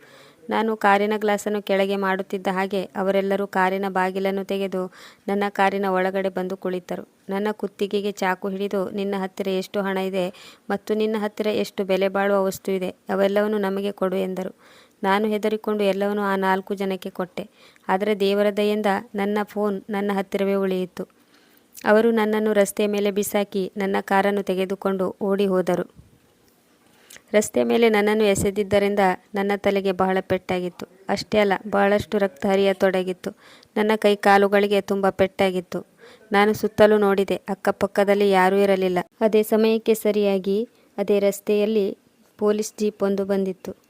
ನಾನು ಕಾರಿನ ಗ್ಲಾಸನ್ನು ಕೆಳಗೆ ಮಾಡುತ್ತಿದ್ದ ಹಾಗೆ ಅವರೆಲ್ಲರೂ ಕಾರಿನ ಬಾಗಿಲನ್ನು ತೆಗೆದು ನನ್ನ ಕಾರಿನ ಒಳಗಡೆ ಬಂದು ಕುಳಿತರು. ನನ್ನ ಕುತ್ತಿಗೆಗೆ ಚಾಕು ಹಿಡಿದು, ನಿನ್ನ ಹತ್ತಿರ ಎಷ್ಟು ಹಣ ಇದೆ ಮತ್ತು ನಿನ್ನ ಹತ್ತಿರ ಎಷ್ಟು ಬೆಲೆ ಬಾಳುವ ವಸ್ತು ಇದೆ, ಅವೆಲ್ಲವನ್ನು ನಮಗೆ ಕೊಡು ಎಂದರು. ನಾನು ಹೆದರಿಕೊಂಡು ಎಲ್ಲವನ್ನು ಆ ನಾಲ್ಕು ಜನಕ್ಕೆ ಕೊಟ್ಟೆ. ಆದರೆ ದೇವರ ದಯೆಯಿಂದ ನನ್ನ ಫೋನ್ ನನ್ನ ಹತ್ತಿರವೇ ಉಳಿಯಿತು. ಅವರು ನನ್ನನ್ನು ರಸ್ತೆಯ ಮೇಲೆ ಬಿಸಾಕಿ ನನ್ನ ಕಾರನ್ನು ತೆಗೆದುಕೊಂಡು ಓಡಿ ಹೋದರು. ರಸ್ತೆ ಮೇಲೆ ನನ್ನನ್ನು ಎಸೆದಿದ್ದರಿಂದ ನನ್ನ ತಲೆಗೆ ಬಹಳ ಪೆಟ್ಟಾಗಿತ್ತು. ಅಷ್ಟೇ ಅಲ್ಲ, ಬಹಳಷ್ಟು ರಕ್ತ ಹರಿಯತೊಡಗಿತ್ತು. ನನ್ನ ಕೈ ಕಾಲುಗಳಿಗೆ ತುಂಬ ಪೆಟ್ಟಾಗಿತ್ತು. ನಾನು ಸುತ್ತಲೂ ನೋಡಿದೆ, ಅಕ್ಕಪಕ್ಕದಲ್ಲಿ ಯಾರೂ ಇರಲಿಲ್ಲ. ಅದೇ ಸಮಯಕ್ಕೆ ಸರಿಯಾಗಿ ಅದೇ ರಸ್ತೆಯಲ್ಲಿ ಪೊಲೀಸ್ ಜೀಪ್ ಒಂದು ಬಂದಿತ್ತು.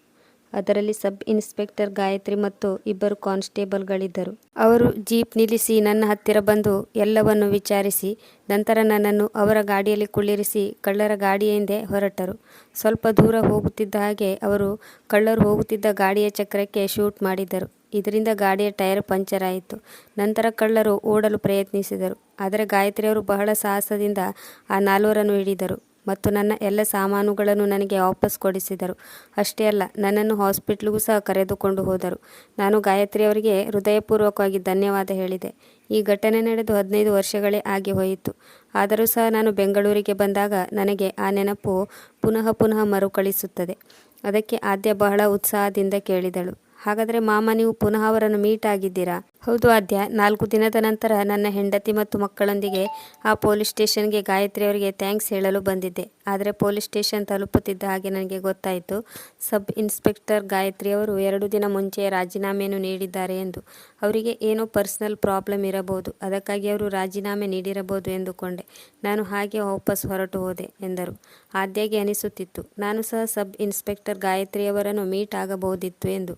ಅದರಲ್ಲಿ ಸಬ್ ಇನ್ಸ್ಪೆಕ್ಟರ್ ಗಾಯತ್ರಿ ಮತ್ತು ಇಬ್ಬರು ಕಾನ್ಸ್ಟೇಬಲ್ಗಳಿದ್ದರು. ಅವರು ಜೀಪ್ ನಿಲ್ಲಿಸಿ ನನ್ನ ಹತ್ತಿರ ಬಂದು ಎಲ್ಲವನ್ನು ವಿಚಾರಿಸಿ, ನಂತರ ನನ್ನನ್ನು ಅವರ ಗಾಡಿಯಲ್ಲಿ ಕುಳ್ಳಿರಿಸಿ ಕಳ್ಳರ ಗಾಡಿಯ ಹಿಂದೆ ಹೊರಟರು. ಸ್ವಲ್ಪ ದೂರ ಹೋಗುತ್ತಿದ್ದ ಹಾಗೆ ಅವರು ಕಳ್ಳರು ಹೋಗುತ್ತಿದ್ದ ಗಾಡಿಯ ಚಕ್ರಕ್ಕೆ ಶೂಟ್ ಮಾಡಿದರು ಇದರಿಂದ ಗಾಡಿಯ ಟೈರ್ ಪಂಚರ್ ಆಯಿತು. ನಂತರ ಕಳ್ಳರು ಓಡಲು ಪ್ರಯತ್ನಿಸಿದರು. ಆದರೆ ಗಾಯತ್ರಿಯವರು ಬಹಳ ಸಾಹಸದಿಂದ ಆ ನಾಲ್ವರನ್ನು ಹಿಡಿದರು. ಮತ್ತು ನನ್ನ ಎಲ್ಲ ಸಾಮಾನುಗಳನ್ನು ನನಗೆ ವಾಪಸ್ ಕೊಡಿಸಿದರು. ಅಷ್ಟೇ ಅಲ್ಲ, ನನ್ನನ್ನು ಹಾಸ್ಪಿಟ್ಲಿಗೂ ಸಹ ಕರೆದುಕೊಂಡು ಹೋದರು. ನಾನು ಗಾಯತ್ರಿ ಅವರಿಗೆ ಹೃದಯಪೂರ್ವಕವಾಗಿ ಧನ್ಯವಾದ ಹೇಳಿದೆ. ಈ ಘಟನೆ ನಡೆದು ಹದಿನೈದು ವರ್ಷಗಳೇ ಆಗಿ ಹೋಯಿತು. ಆದರೂ ಸಹ ನಾನು ಬೆಂಗಳೂರಿಗೆ ಬಂದಾಗ ನನಗೆ ಆ ನೆನಪು ಪುನಃ ಪುನಃ ಮರುಕಳಿಸುತ್ತದೆ. ಅದಕ್ಕೆ ಆದ್ಯ ಬಹಳ ಉತ್ಸಾಹದಿಂದ ಕೇಳಿದಳು. ಹಾಗಾದರೆ ಮಾಮ, ನೀವು ಪುನಃ ಅವರನ್ನು ಮೀಟ್ ಆಗಿದ್ದೀರಾ? ಹೌದು ಆದ್ಯ. ನಾಲ್ಕು ದಿನದ ನಂತರ ನನ್ನ ಹೆಂಡತಿ ಮತ್ತು ಮಕ್ಕಳೊಂದಿಗೆ ಆ ಪೊಲೀಸ್ ಸ್ಟೇಷನ್ಗೆ ಗಾಯತ್ರಿ ಅವರಿಗೆ ಥ್ಯಾಂಕ್ಸ್ ಹೇಳಲು ಬಂದಿದ್ದೆ. ಆದರೆ ಪೊಲೀಸ್ ಸ್ಟೇಷನ್ ತಲುಪುತ್ತಿದ್ದ ಹಾಗೆ ನನಗೆ ಗೊತ್ತಾಯಿತು. ಸಬ್ ಇನ್ಸ್ಪೆಕ್ಟರ್ ಗಾಯತ್ರಿ ಅವರು ಎರಡು ದಿನ ಮುಂಚೆ ರಾಜೀನಾಮೆಯನ್ನು ನೀಡಿದ್ದಾರೆ ಎಂದು. ಅವರಿಗೆ ಏನೋ ಪರ್ಸನಲ್ ಪ್ರಾಬ್ಲಮ್ ಇರಬಹುದು. ಅದಕ್ಕಾಗಿ ಅವರು ರಾಜೀನಾಮೆ ನೀಡಿರಬಹುದು ಎಂದುಕೊಂಡೆ. ನಾನು ಹಾಗೆ ವಾಪಸ್ ಹೊರಟು ಹೋದೆ ಎಂದರು. ಆದ್ಯಾಗೆ ಅನಿಸುತ್ತಿತ್ತು. ನಾನು ಸಹ ಸಬ್ ಇನ್ಸ್ಪೆಕ್ಟರ್ ಗಾಯತ್ರಿಯವರನ್ನು ಮೀಟ್ ಆಗಬಹುದಿತ್ತು ಎಂದು.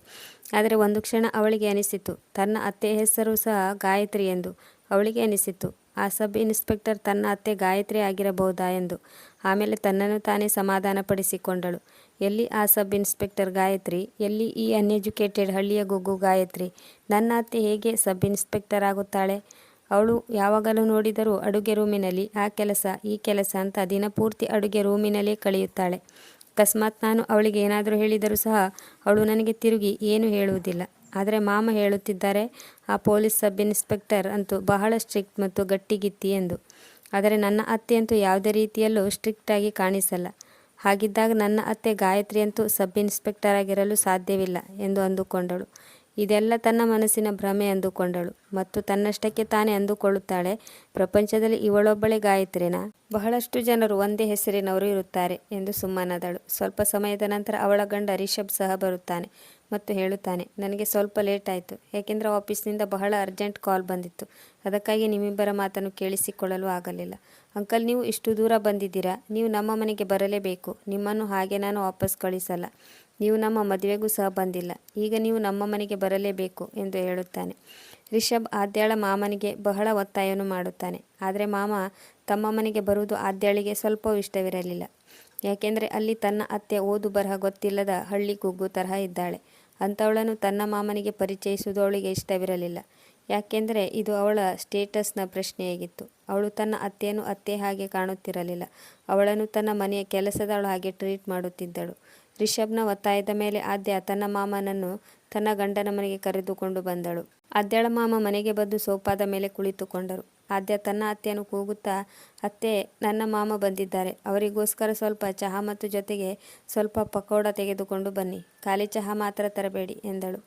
ಆದರೆ ಒಂದು ಕ್ಷಣ ಅವಳಿಗೆ ಅನಿಸಿತು. ತನ್ನ ಅತ್ತೆ ಹೆಸರು ಸಹ ಗಾಯತ್ರಿ ಎಂದು. ಅವಳಿಗೆ ಅನಿಸಿತು. ಆ ಸಬ್ ಇನ್ಸ್ಪೆಕ್ಟರ್ ತನ್ನ ಅತ್ತೆ ಗಾಯತ್ರಿ ಆಗಿರಬಹುದಾ ಎಂದು. ಆಮೇಲೆ ತನ್ನನ್ನು ತಾನೇ ಸಮಾಧಾನಪಡಿಸಿಕೊಂಡಳು. ಎಲ್ಲಿ ಆ ಸಬ್ ಇನ್ಸ್ಪೆಕ್ಟರ್ ಗಾಯತ್ರಿ? ಎಲ್ಲಿ ಈ ಅನ್ಎಜುಕೇಟೆಡ್ ಹಳ್ಳಿಯ ಗುಗ್ಗು ಗಾಯತ್ರಿ? ನನ್ನ ಅತ್ತೆ ಹೇಗೆ ಸಬ್ ಇನ್ಸ್ಪೆಕ್ಟರ್ ಆಗುತ್ತಾಳೆ? ಅವಳು ಯಾವಾಗಲೂ ನೋಡಿದರೂ ಅಡುಗೆ ರೂಮಿನಲ್ಲಿ ಆ ಕೆಲಸ, ಈ ಕೆಲಸ ಅಂತ ದಿನಪೂರ್ತಿ ಅಡುಗೆ ರೂಮಿನಲ್ಲೇ ಕಳೆಯುತ್ತಾಳೆ. ಅಕಸ್ಮಾತ್ ನಾನು ಅವಳಿಗೆ ಏನಾದರೂ ಹೇಳಿದರೂ ಸಹ ಅವಳು ನನಗೆ ತಿರುಗಿ ಏನು ಹೇಳುವುದಿಲ್ಲ. ಆದರೆ ಮಾಮ ಹೇಳುತ್ತಿದ್ದಾರೆ, ಆ ಪೊಲೀಸ್ ಸಬ್ ಇನ್ಸ್ಪೆಕ್ಟರ್ ಅಂತೂ ಬಹಳ ಸ್ಟ್ರಿಕ್ಟ್ ಮತ್ತು ಗಟ್ಟಿಗಿತ್ತಿ ಎಂದು. ಆದರೆ ನನ್ನ ಅತ್ತೆ ಅಂತೂ ಯಾವುದೇ ರೀತಿಯಲ್ಲೂ ಸ್ಟ್ರಿಕ್ಟಾಗಿ ಕಾಣಿಸಲ್ಲ. ಹಾಗಿದ್ದಾಗ ನನ್ನ ಅತ್ತೆ ಗಾಯತ್ರಿ ಅಂತೂ ಸಬ್ ಇನ್ಸ್ಪೆಕ್ಟರ್ ಆಗಿರಲು ಸಾಧ್ಯವಿಲ್ಲ ಎಂದು ಅಂದುಕೊಂಡಳು. ಇದೆಲ್ಲ ತನ್ನ ಮನಸ್ಸಿನ ಭ್ರಮೆ ಅಂದುಕೊಂಡಳು ಮತ್ತು ತನ್ನಷ್ಟಕ್ಕೆ ತಾನೇ ಅಂದುಕೊಳ್ಳುತ್ತಾಳೆ. ಪ್ರಪಂಚದಲ್ಲಿ ಇವಳೊಬ್ಬಳೇ ಗಾಯತ್ರಿನಾ. ಬಹಳಷ್ಟು ಜನರು ಒಂದೇ ಹೆಸರಿನವರು ಇರುತ್ತಾರೆ ಎಂದು ಸುಮ್ಮನಾದಳು. ಸ್ವಲ್ಪ ಸಮಯದ ನಂತರ ಅವಳ ಗಂಡ ರಿಷಬ್ ಸಹ ಬರುತ್ತಾನೆ ಮತ್ತು ಹೇಳುತ್ತಾನೆ, ನನಗೆ ಸ್ವಲ್ಪ ಲೇಟ್ ಆಯಿತು. ಏಕೆಂದರೆ ಆಫೀಸ್ನಿಂದ ಬಹಳ ಅರ್ಜೆಂಟ್ ಕಾಲ್ ಬಂದಿತ್ತು. ಅದಕ್ಕಾಗಿ ನಿಮ್ಮಿಬ್ಬರ ಮಾತನ್ನು ಕೇಳಿಸಿಕೊಳ್ಳಲು ಆಗಲಿಲ್ಲ. ಅಂಕಲ್, ನೀವು ಇಷ್ಟು ದೂರ ಬಂದಿದ್ದೀರಾ? ನೀವು ನಮ್ಮ ಮನೆಗೆ ಬರಲೇಬೇಕು. ನಿಮ್ಮನ್ನು ಹಾಗೆ ನಾನು ವಾಪಸ್ ಕಳಿಸಲ್ಲ. ನೀವು ನಮ್ಮ ಮದುವೆಗೂ ಸಹ ಬಂದಿಲ್ಲ. ಈಗ ನೀವು ನಮ್ಮ ಮನೆಗೆ ಬರಲೇಬೇಕು ಎಂದು ಹೇಳುತ್ತಾನೆ. ರಿಷಬ್ ಆದ್ಯಾಳ ಮಾಮನಿಗೆ ಬಹಳ ಒತ್ತಾಯವನ್ನು ಮಾಡುತ್ತಾನೆ. ಆದರೆ ಮಾಮ ತಮ್ಮ ಮನೆಗೆ ಬರುವುದು ಆದ್ಯಾಳಿಗೆ ಸ್ವಲ್ಪವೂ ಇಷ್ಟವಿರಲಿಲ್ಲ. ಯಾಕೆಂದರೆ ಅಲ್ಲಿ ತನ್ನ ಅತ್ತೆ ಓದು ಬರಹ ಗೊತ್ತಿಲ್ಲದ ಹಳ್ಳಿ ಕುಗ್ಗು ತರಹ ಇದ್ದಾಳೆ. ಅಂಥವಳನ್ನು ತನ್ನ ಮಾಮನಿಗೆ ಪರಿಚಯಿಸುವುದು ಅವಳಿಗೆ ಇಷ್ಟವಿರಲಿಲ್ಲ. ಯಾಕೆಂದರೆ ಇದು ಅವಳ ಸ್ಟೇಟಸ್ನ ಪ್ರಶ್ನೆಯಾಗಿತ್ತು. ಅವಳು ತನ್ನ ಅತ್ತೆಯನ್ನು ಅತ್ತೆ ಹಾಗೆ ಕಾಣುತ್ತಿರಲಿಲ್ಲ. ಅವಳನ್ನು ತನ್ನ ಮನೆಯ ಕೆಲಸದವಳು ಹಾಗೆ ಟ್ರೀಟ್ ಮಾಡುತ್ತಿದ್ದಳು. ರಿಷಬ್ನ ಒತ್ತಾಯದ ಮೇಲೆ ಆದ್ಯ ತನ್ನ ಮಾಮನನ್ನು ತನ್ನ ಗಂಡನ ಮನೆಗೆ ಕರೆದುಕೊಂಡು ಬಂದಳು. ಆದ್ಯಳ ಮಾಮ ಮನೆಗೆ ಬಂದು ಸೋಪಾದ ಮೇಲೆ ಕುಳಿತುಕೊಂಡರು. ಆದ್ಯ ತನ್ನ ಅತ್ತೆಯನ್ನು ಕೂಗುತ್ತಾ, ಅತ್ತೆ, ನನ್ನ ಮಾಮ ಬಂದಿದ್ದಾರೆ. ಅವರಿಗೋಸ್ಕರ ಸ್ವಲ್ಪ ಚಹಾ ಮತ್ತು ಜೊತೆಗೆ ಸ್ವಲ್ಪ ಪಕೋಡ ತೆಗೆದುಕೊಂಡು ಬನ್ನಿ. ಖಾಲಿ ಚಹಾ ಮಾತ್ರ ತರಬೇಡಿ ಎಂದಳು.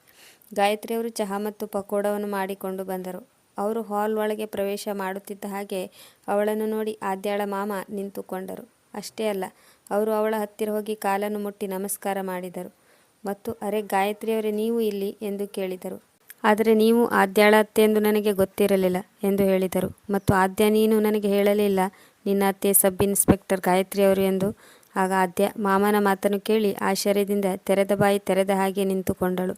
ಗಾಯತ್ರಿಯವರು ಚಹಾ ಮತ್ತು ಪಕೋಡವನ್ನು ಮಾಡಿಕೊಂಡು ಬಂದರು. ಅವರು ಹಾಲ್ ಒಳಗೆ ಪ್ರವೇಶ ಮಾಡುತ್ತಿದ್ದ ಹಾಗೆ ಅವಳನ್ನು ನೋಡಿ ಆದ್ಯಾಳ ಮಾಮ ನಿಂತುಕೊಂಡರು. ಅಷ್ಟೇ ಅಲ್ಲ ಅವರು ಅವಳ ಹತ್ತಿರ ಹೋಗಿ ಕಾಲನ್ನು ಮುಟ್ಟಿ ನಮಸ್ಕಾರ ಮಾಡಿದರು. ಮತ್ತು, ಅರೆ ಗಾಯತ್ರಿಯವರೇ, ನೀವು ಇಲ್ಲಿ? ಎಂದು ಕೇಳಿದರು. ಆದರೆ ನೀವು ಆದ್ಯಾಳ ಅತ್ತೆ ಎಂದು ನನಗೆ ಗೊತ್ತಿರಲಿಲ್ಲ ಎಂದು ಹೇಳಿದರು. ಮತ್ತು, ಆದ್ಯ ನೀನು ನನಗೆ ಹೇಳಲಿಲ್ಲ, ನಿನ್ನ ಅತ್ತೆ ಸಬ್ ಇನ್ಸ್ಪೆಕ್ಟರ್ ಗಾಯತ್ರಿಯವರು ಎಂದು? ಆಗ ಆದ್ಯ ಮಾಮನ ಮಾತನ್ನು ಕೇಳಿ ಆಶ್ಚರ್ಯದಿಂದ ತೆರೆದ ಬಾಯಿ ತೆರೆದ ಹಾಗೆ ನಿಂತುಕೊಂಡಳು.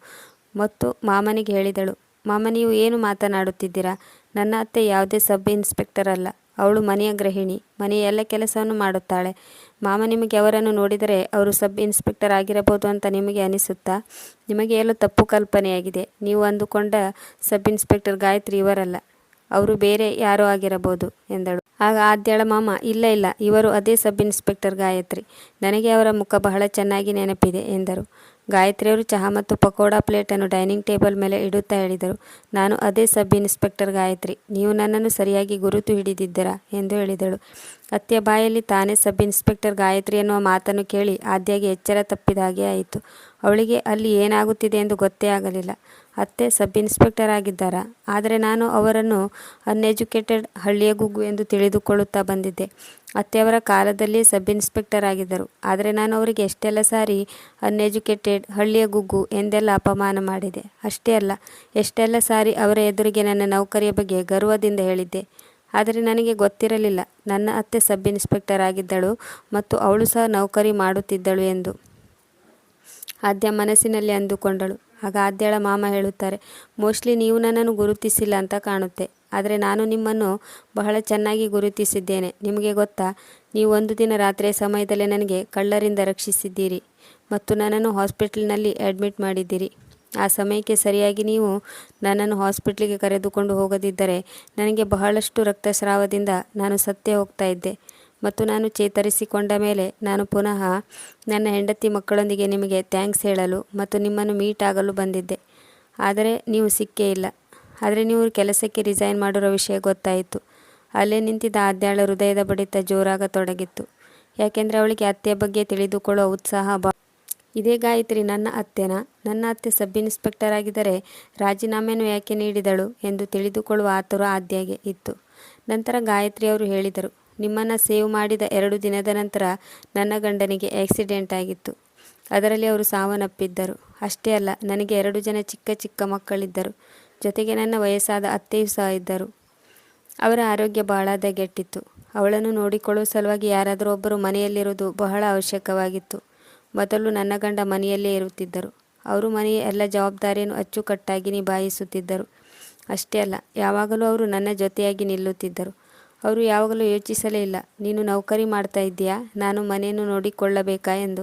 ಮತ್ತು, ಮಾಮನಿಗೆ ಹೇಳಿದಳು, ಮಾಮ, ನೀವು ಏನು ಮಾತನಾಡುತ್ತಿದ್ದೀರಾ? ನನ್ನ ಅತ್ತೆ ಯಾವುದೇ ಸಬ್ ಇನ್ಸ್ಪೆಕ್ಟರ್ ಅಲ್ಲ. ಅವಳು ಮನೆಯ ಗೃಹಿಣಿ ಮನೆಯ ಎಲ್ಲ ಕೆಲಸವನ್ನು ಮಾಡುತ್ತಾಳೆ. ಮಾಮ ನಿಮಗೆ ಅವರನ್ನು ನೋಡಿದರೆ ಅವರು ಸಬ್ ಇನ್ಸ್ಪೆಕ್ಟರ್ ಆಗಿರಬಹುದು ಅಂತ ನಿಮಗೆ ಅನಿಸುತ್ತಾ? ನಿಮಗೆ ಎಲ್ಲೋ ತಪ್ಪು ಕಲ್ಪನೆಯಾಗಿದೆ. ನೀವು ಅಂದುಕೊಂಡ ಸಬ್ ಇನ್ಸ್ಪೆಕ್ಟರ್ ಗಾಯತ್ರಿ ಇವರಲ್ಲ. ಅವರು ಬೇರೆ ಯಾರೋ ಆಗಿರಬಹುದು, ಎಂದಳು. ಆಗ ಆದ್ಯಳ ಮಾಮ, ಇಲ್ಲ ಇಲ್ಲ, ಇವರು ಅದೇ ಸಬ್ ಇನ್ಸ್ಪೆಕ್ಟರ್ ಗಾಯತ್ರಿ. ನನಗೆ ಅವರ ಮುಖ ಬಹಳ ಚೆನ್ನಾಗಿ ನೆನಪಿದೆ, ಎಂದರು. ಗಾಯತ್ರಿಯವರು ಚಹಾ ಮತ್ತು ಪಕೋಡಾ ಪ್ಲೇಟನ್ನು ಡೈನಿಂಗ್ ಟೇಬಲ್ ಮೇಲೆ ಇಡುತ್ತಾ ಹೇಳಿದರು. ನಾನು ಅದೇ ಸಬ್ ಇನ್ಸ್ಪೆಕ್ಟರ್ ಗಾಯತ್ರಿ. ನೀವು ನನ್ನನ್ನು ಸರಿಯಾಗಿ ಗುರುತು ಹಿಡಿದಿದ್ದೀರಾ? ಎಂದು ಹೇಳಿದಳು. ಅತ್ತೆಯ ಬಾಯಲ್ಲಿ ತಾನೇ ಸಬ್ ಇನ್ಸ್ಪೆಕ್ಟರ್ ಗಾಯತ್ರಿ ಎನ್ನುವ ಮಾತನ್ನು ಕೇಳಿ ಆದ್ಯಾಗಿ ಎಚ್ಚರ ತಪ್ಪಿದ ಹಾಗೆ ಆಯಿತು. ಅವಳಿಗೆ ಅಲ್ಲಿ ಏನಾಗುತ್ತಿದೆ ಎಂದು ಗೊತ್ತೇ ಆಗಲಿಲ್ಲ. ಅತ್ತೆ ಸಬ್ ಇನ್ಸ್ಪೆಕ್ಟರ್ ಆಗಿದ್ದಾರಾ? ಆದರೆ ನಾನು ಅವರನ್ನು ಅನ್ಎಜುಕೇಟೆಡ್ ಹಳ್ಳಿಯ ಗುಗ್ಗು ಎಂದು ತಿಳಿದುಕೊಳ್ಳುತ್ತಾ ಬಂದಿದ್ದೆ. ಅತ್ತೆಯವರ ಕಾಲದಲ್ಲಿ ಸಬ್ ಇನ್ಸ್ಪೆಕ್ಟರ್ ಆಗಿದ್ದರು. ಆದರೆ ನಾನು ಅವರಿಗೆ ಎಷ್ಟೆಲ್ಲ ಸಾರಿ ಅನ್ಎಜುಕೇಟೆಡ್ ಹಳ್ಳಿಯ ಗುಗ್ಗು ಎಂದೆಲ್ಲ ಅಪಮಾನ ಮಾಡಿದೆ. ಅಷ್ಟೇ ಅಲ್ಲ, ಎಷ್ಟೆಲ್ಲ ಸಾರಿ ಅವರ ಎದುರಿಗೆ ನನ್ನ ನೌಕರಿಯ ಬಗ್ಗೆ ಗರ್ವದಿಂದ ಹೇಳಿದ್ದೆ. ಆದರೆ ನನಗೆ ಗೊತ್ತಿರಲಿಲ್ಲ. ನನ್ನ ಅತ್ತೆ ಸಬ್ ಇನ್ಸ್ಪೆಕ್ಟರ್ ಆಗಿದ್ದಳು ಮತ್ತು ಅವಳು ಸಹ ನೌಕರಿ ಮಾಡುತ್ತಿದ್ದಳು ಎಂದು. ಆದ್ಯ ಮನಸ್ಸಿನಲ್ಲಿ ಅಂದುಕೊಂಡಳು. ಆಗ ಆದ್ಯಾಳ ಮಾಮ ಹೇಳುತ್ತಾರೆ, ಮೋಸ್ಟ್ಲಿ ನೀವು ನನ್ನನ್ನು ಗುರುತಿಸಿಲ್ಲ ಅಂತ ಕಾಣುತ್ತೆ, ಆದರೆ ನಾನು ನಿಮ್ಮನ್ನು ಬಹಳ ಚೆನ್ನಾಗಿ ಗುರುತಿಸಿದ್ದೇನೆ. ನಿಮಗೆ ಗೊತ್ತಾ, ನೀವು ಒಂದು ದಿನ ರಾತ್ರಿಯ ಸಮಯದಲ್ಲೇ ನನಗೆ ಕಳ್ಳರಿಂದ ರಕ್ಷಿಸಿದ್ದೀರಿ ಮತ್ತು ನನ್ನನ್ನು ಹಾಸ್ಪಿಟಲ್ನಲ್ಲಿ ಅಡ್ಮಿಟ್ ಮಾಡಿದ್ದೀರಿ. ಆ ಸಮಯಕ್ಕೆ ಸರಿಯಾಗಿ ನೀವು ನನ್ನನ್ನು ಹಾಸ್ಪಿಟ್ಲಿಗೆ ಕರೆದುಕೊಂಡು ಹೋಗದಿದ್ದರೆ ನನಗೆ ಬಹಳಷ್ಟು ರಕ್ತಸ್ರಾವದಿಂದ ನಾನು ಸತ್ತೇ ಹೋಗ್ತಾ ಇದ್ದೆ. ಮತ್ತು ನಾನು ಚೇತರಿಸಿಕೊಂಡ ಮೇಲೆ ನಾನು ಪುನಃ ನನ್ನ ಹೆಂಡತಿ ಮಕ್ಕಳೊಂದಿಗೆ ನಿಮಗೆ ಥ್ಯಾಂಕ್ಸ್ ಹೇಳಲು ಮತ್ತು ನಿಮ್ಮನ್ನು ಮೀಟ್ ಆಗಲು ಬಂದಿದ್ದೆ. ಆದರೆ ನೀವು ಸಿಕ್ಕೇ ಇಲ್ಲ. ಆದರೆ ನೀವು ಕೆಲಸಕ್ಕೆ ರಿಸೈನ್ ಮಾಡಿರೋ ವಿಷಯ ಗೊತ್ತಾಯಿತು. ಅಲ್ಲೇ ನಿಂತಿದ್ದ ಆದ್ಯಾಳ ಹೃದಯದ ಬಡಿತ ಜೋರಾಗತೊಡಗಿತ್ತು ಯಾಕೆಂದರೆ ಅವಳಿಗೆ ಅತ್ತೆಯ ಬಗ್ಗೆ ತಿಳಿದುಕೊಳ್ಳುವ ಉತ್ಸಾಹ ಬ ಇದೇ ಗಾಯತ್ರಿ ನನ್ನ ಅತ್ತೆನ. ನನ್ನ ಅತ್ತೆ ಸಬ್ ಇನ್ಸ್ಪೆಕ್ಟರ್ ಆಗಿದ್ದರೆ ರಾಜೀನಾಮೆಯನ್ನು ಯಾಕೆ ನೀಡಿದಳು ಎಂದು ತಿಳಿದುಕೊಳ್ಳುವ ಆತುರ ಆದ್ಯಾಗೆ ಇತ್ತು. ನಂತರ ಗಾಯತ್ರಿ ಅವರು ಹೇಳಿದರು ನಿಮ್ಮನ್ನು ಸೇವ್ ಮಾಡಿದ ಎರಡು ದಿನದ ನಂತರ ನನ್ನ ಗಂಡನಿಗೆ ಆಕ್ಸಿಡೆಂಟ್ ಆಗಿತ್ತು. ಅದರಲ್ಲಿ ಅವರು ಸಾವನ್ನಪ್ಪಿದ್ದರು. ಅಷ್ಟೇ ಅಲ್ಲ, ನನಗೆ ಎರಡು ಜನ ಚಿಕ್ಕ ಚಿಕ್ಕ ಮಕ್ಕಳಿದ್ದರು. ಜೊತೆಗೆ ನನ್ನ ವಯಸ್ಸಾದ ಅತ್ತೆಯೂ ಸಹ ಇದ್ದರು. ಅವರ ಆರೋಗ್ಯ ಬಹಳ ದಗೆಟ್ಟಿತ್ತು ಅವಳನ್ನು ನೋಡಿಕೊಳ್ಳುವ ಸಲುವಾಗಿ ಯಾರಾದರೂ ಒಬ್ಬರು ಮನೆಯಲ್ಲಿರುವುದು ಬಹಳ ಅವಶ್ಯಕವಾಗಿತ್ತು. ಮೊದಲು ನನ್ನ ಗಂಡ ಮನೆಯಲ್ಲೇ ಇರುತ್ತಿದ್ದರು. ಅವರು ಮನೆಯ ಎಲ್ಲ ಜವಾಬ್ದಾರಿಯನ್ನು ಅಚ್ಚುಕಟ್ಟಾಗಿ ನಿಭಾಯಿಸುತ್ತಿದ್ದರು. ಅಷ್ಟೇ ಅಲ್ಲ, ಯಾವಾಗಲೂ ಅವರು ನನ್ನ ಜೊತೆಯಾಗಿ ನಿಲ್ಲುತ್ತಿದ್ದರು. ಅವರು ಯಾವಾಗಲೂ ಯೋಚಿಸಲೇ ಇಲ್ಲ. ನೀನು ನೌಕರಿ ಮಾಡ್ತಾ ಇದ್ದೀಯಾ? ನಾನು ಮನೆಯನ್ನು ನೋಡಿಕೊಳ್ಳಬೇಕಾ ಎಂದು.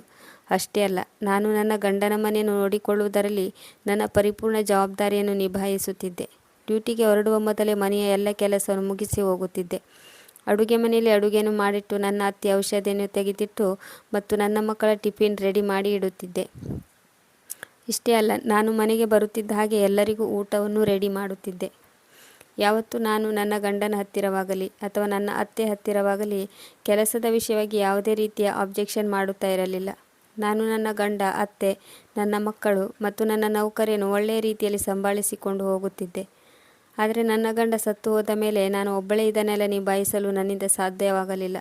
ಅಷ್ಟೇ ಅಲ್ಲ, ನಾನು ನನ್ನ ಗಂಡನ ಮನೆಯನ್ನು ನೋಡಿಕೊಳ್ಳುವುದರಲ್ಲಿ ನನ್ನ ಪರಿಪೂರ್ಣ ಜವಾಬ್ದಾರಿಯನ್ನು ನಿಭಾಯಿಸುತ್ತಿದ್ದೆ. ಡ್ಯೂಟಿಗೆ ಹೊರಡುವ ಮೊದಲೇ ಮನೆಯ ಎಲ್ಲ ಕೆಲಸವನ್ನು ಮುಗಿಸಿ ಹೋಗುತ್ತಿದ್ದೆ. ಅಡುಗೆ ಮನೆಯಲ್ಲಿ ಅಡುಗೆಯನ್ನು ಮಾಡಿಟ್ಟು ನನ್ನ ಅತ್ತಿ ಔಷಧಿಯನ್ನು ತೆಗೆದಿಟ್ಟು ಮತ್ತು ನನ್ನ ಮಕ್ಕಳ ಟಿಫಿನ್ ರೆಡಿ ಮಾಡಿ ಇಡುತ್ತಿದ್ದೆ. ಇಷ್ಟೇ ಅಲ್ಲ, ನಾನು ಮನೆಗೆ ಬರುತ್ತಿದ್ದ ಹಾಗೆ ಎಲ್ಲರಿಗೂ ಊಟವನ್ನು ರೆಡಿ ಮಾಡುತ್ತಿದ್ದೆ. ಯಾವತ್ತು ನಾನು ನನ್ನ ಗಂಡನ ಹತ್ತಿರವಾಗಲಿ ಅಥವಾ ನನ್ನ ಅತ್ತೆ ಹತ್ತಿರವಾಗಲಿ ಕೆಲಸದ ವಿಷಯವಾಗಿ ಯಾವುದೇ ರೀತಿಯ ಆಬ್ಜೆಕ್ಷನ್ ಮಾಡುತ್ತಾ ಇರಲಿಲ್ಲ. ನಾನು ನನ್ನ ಗಂಡ, ಅತ್ತೆ, ನನ್ನ ಮಕ್ಕಳು ಮತ್ತು ನನ್ನ ನೌಕರಿಯನ್ನು ಒಳ್ಳೆಯ ರೀತಿಯಲ್ಲಿ ಸಂಭಾಳಿಸಿಕೊಂಡು ಹೋಗುತ್ತಿದ್ದೆ. ಆದರೆ ನನ್ನ ಗಂಡ ಸತ್ತು ಹೋದ ಮೇಲೆ ನಾನು ಒಬ್ಬಳೇ ಇದನ್ನೆಲ್ಲ ನಿಭಾಯಿಸಲು ನನ್ನಿಂದ ಸಾಧ್ಯವಾಗಲಿಲ್ಲ.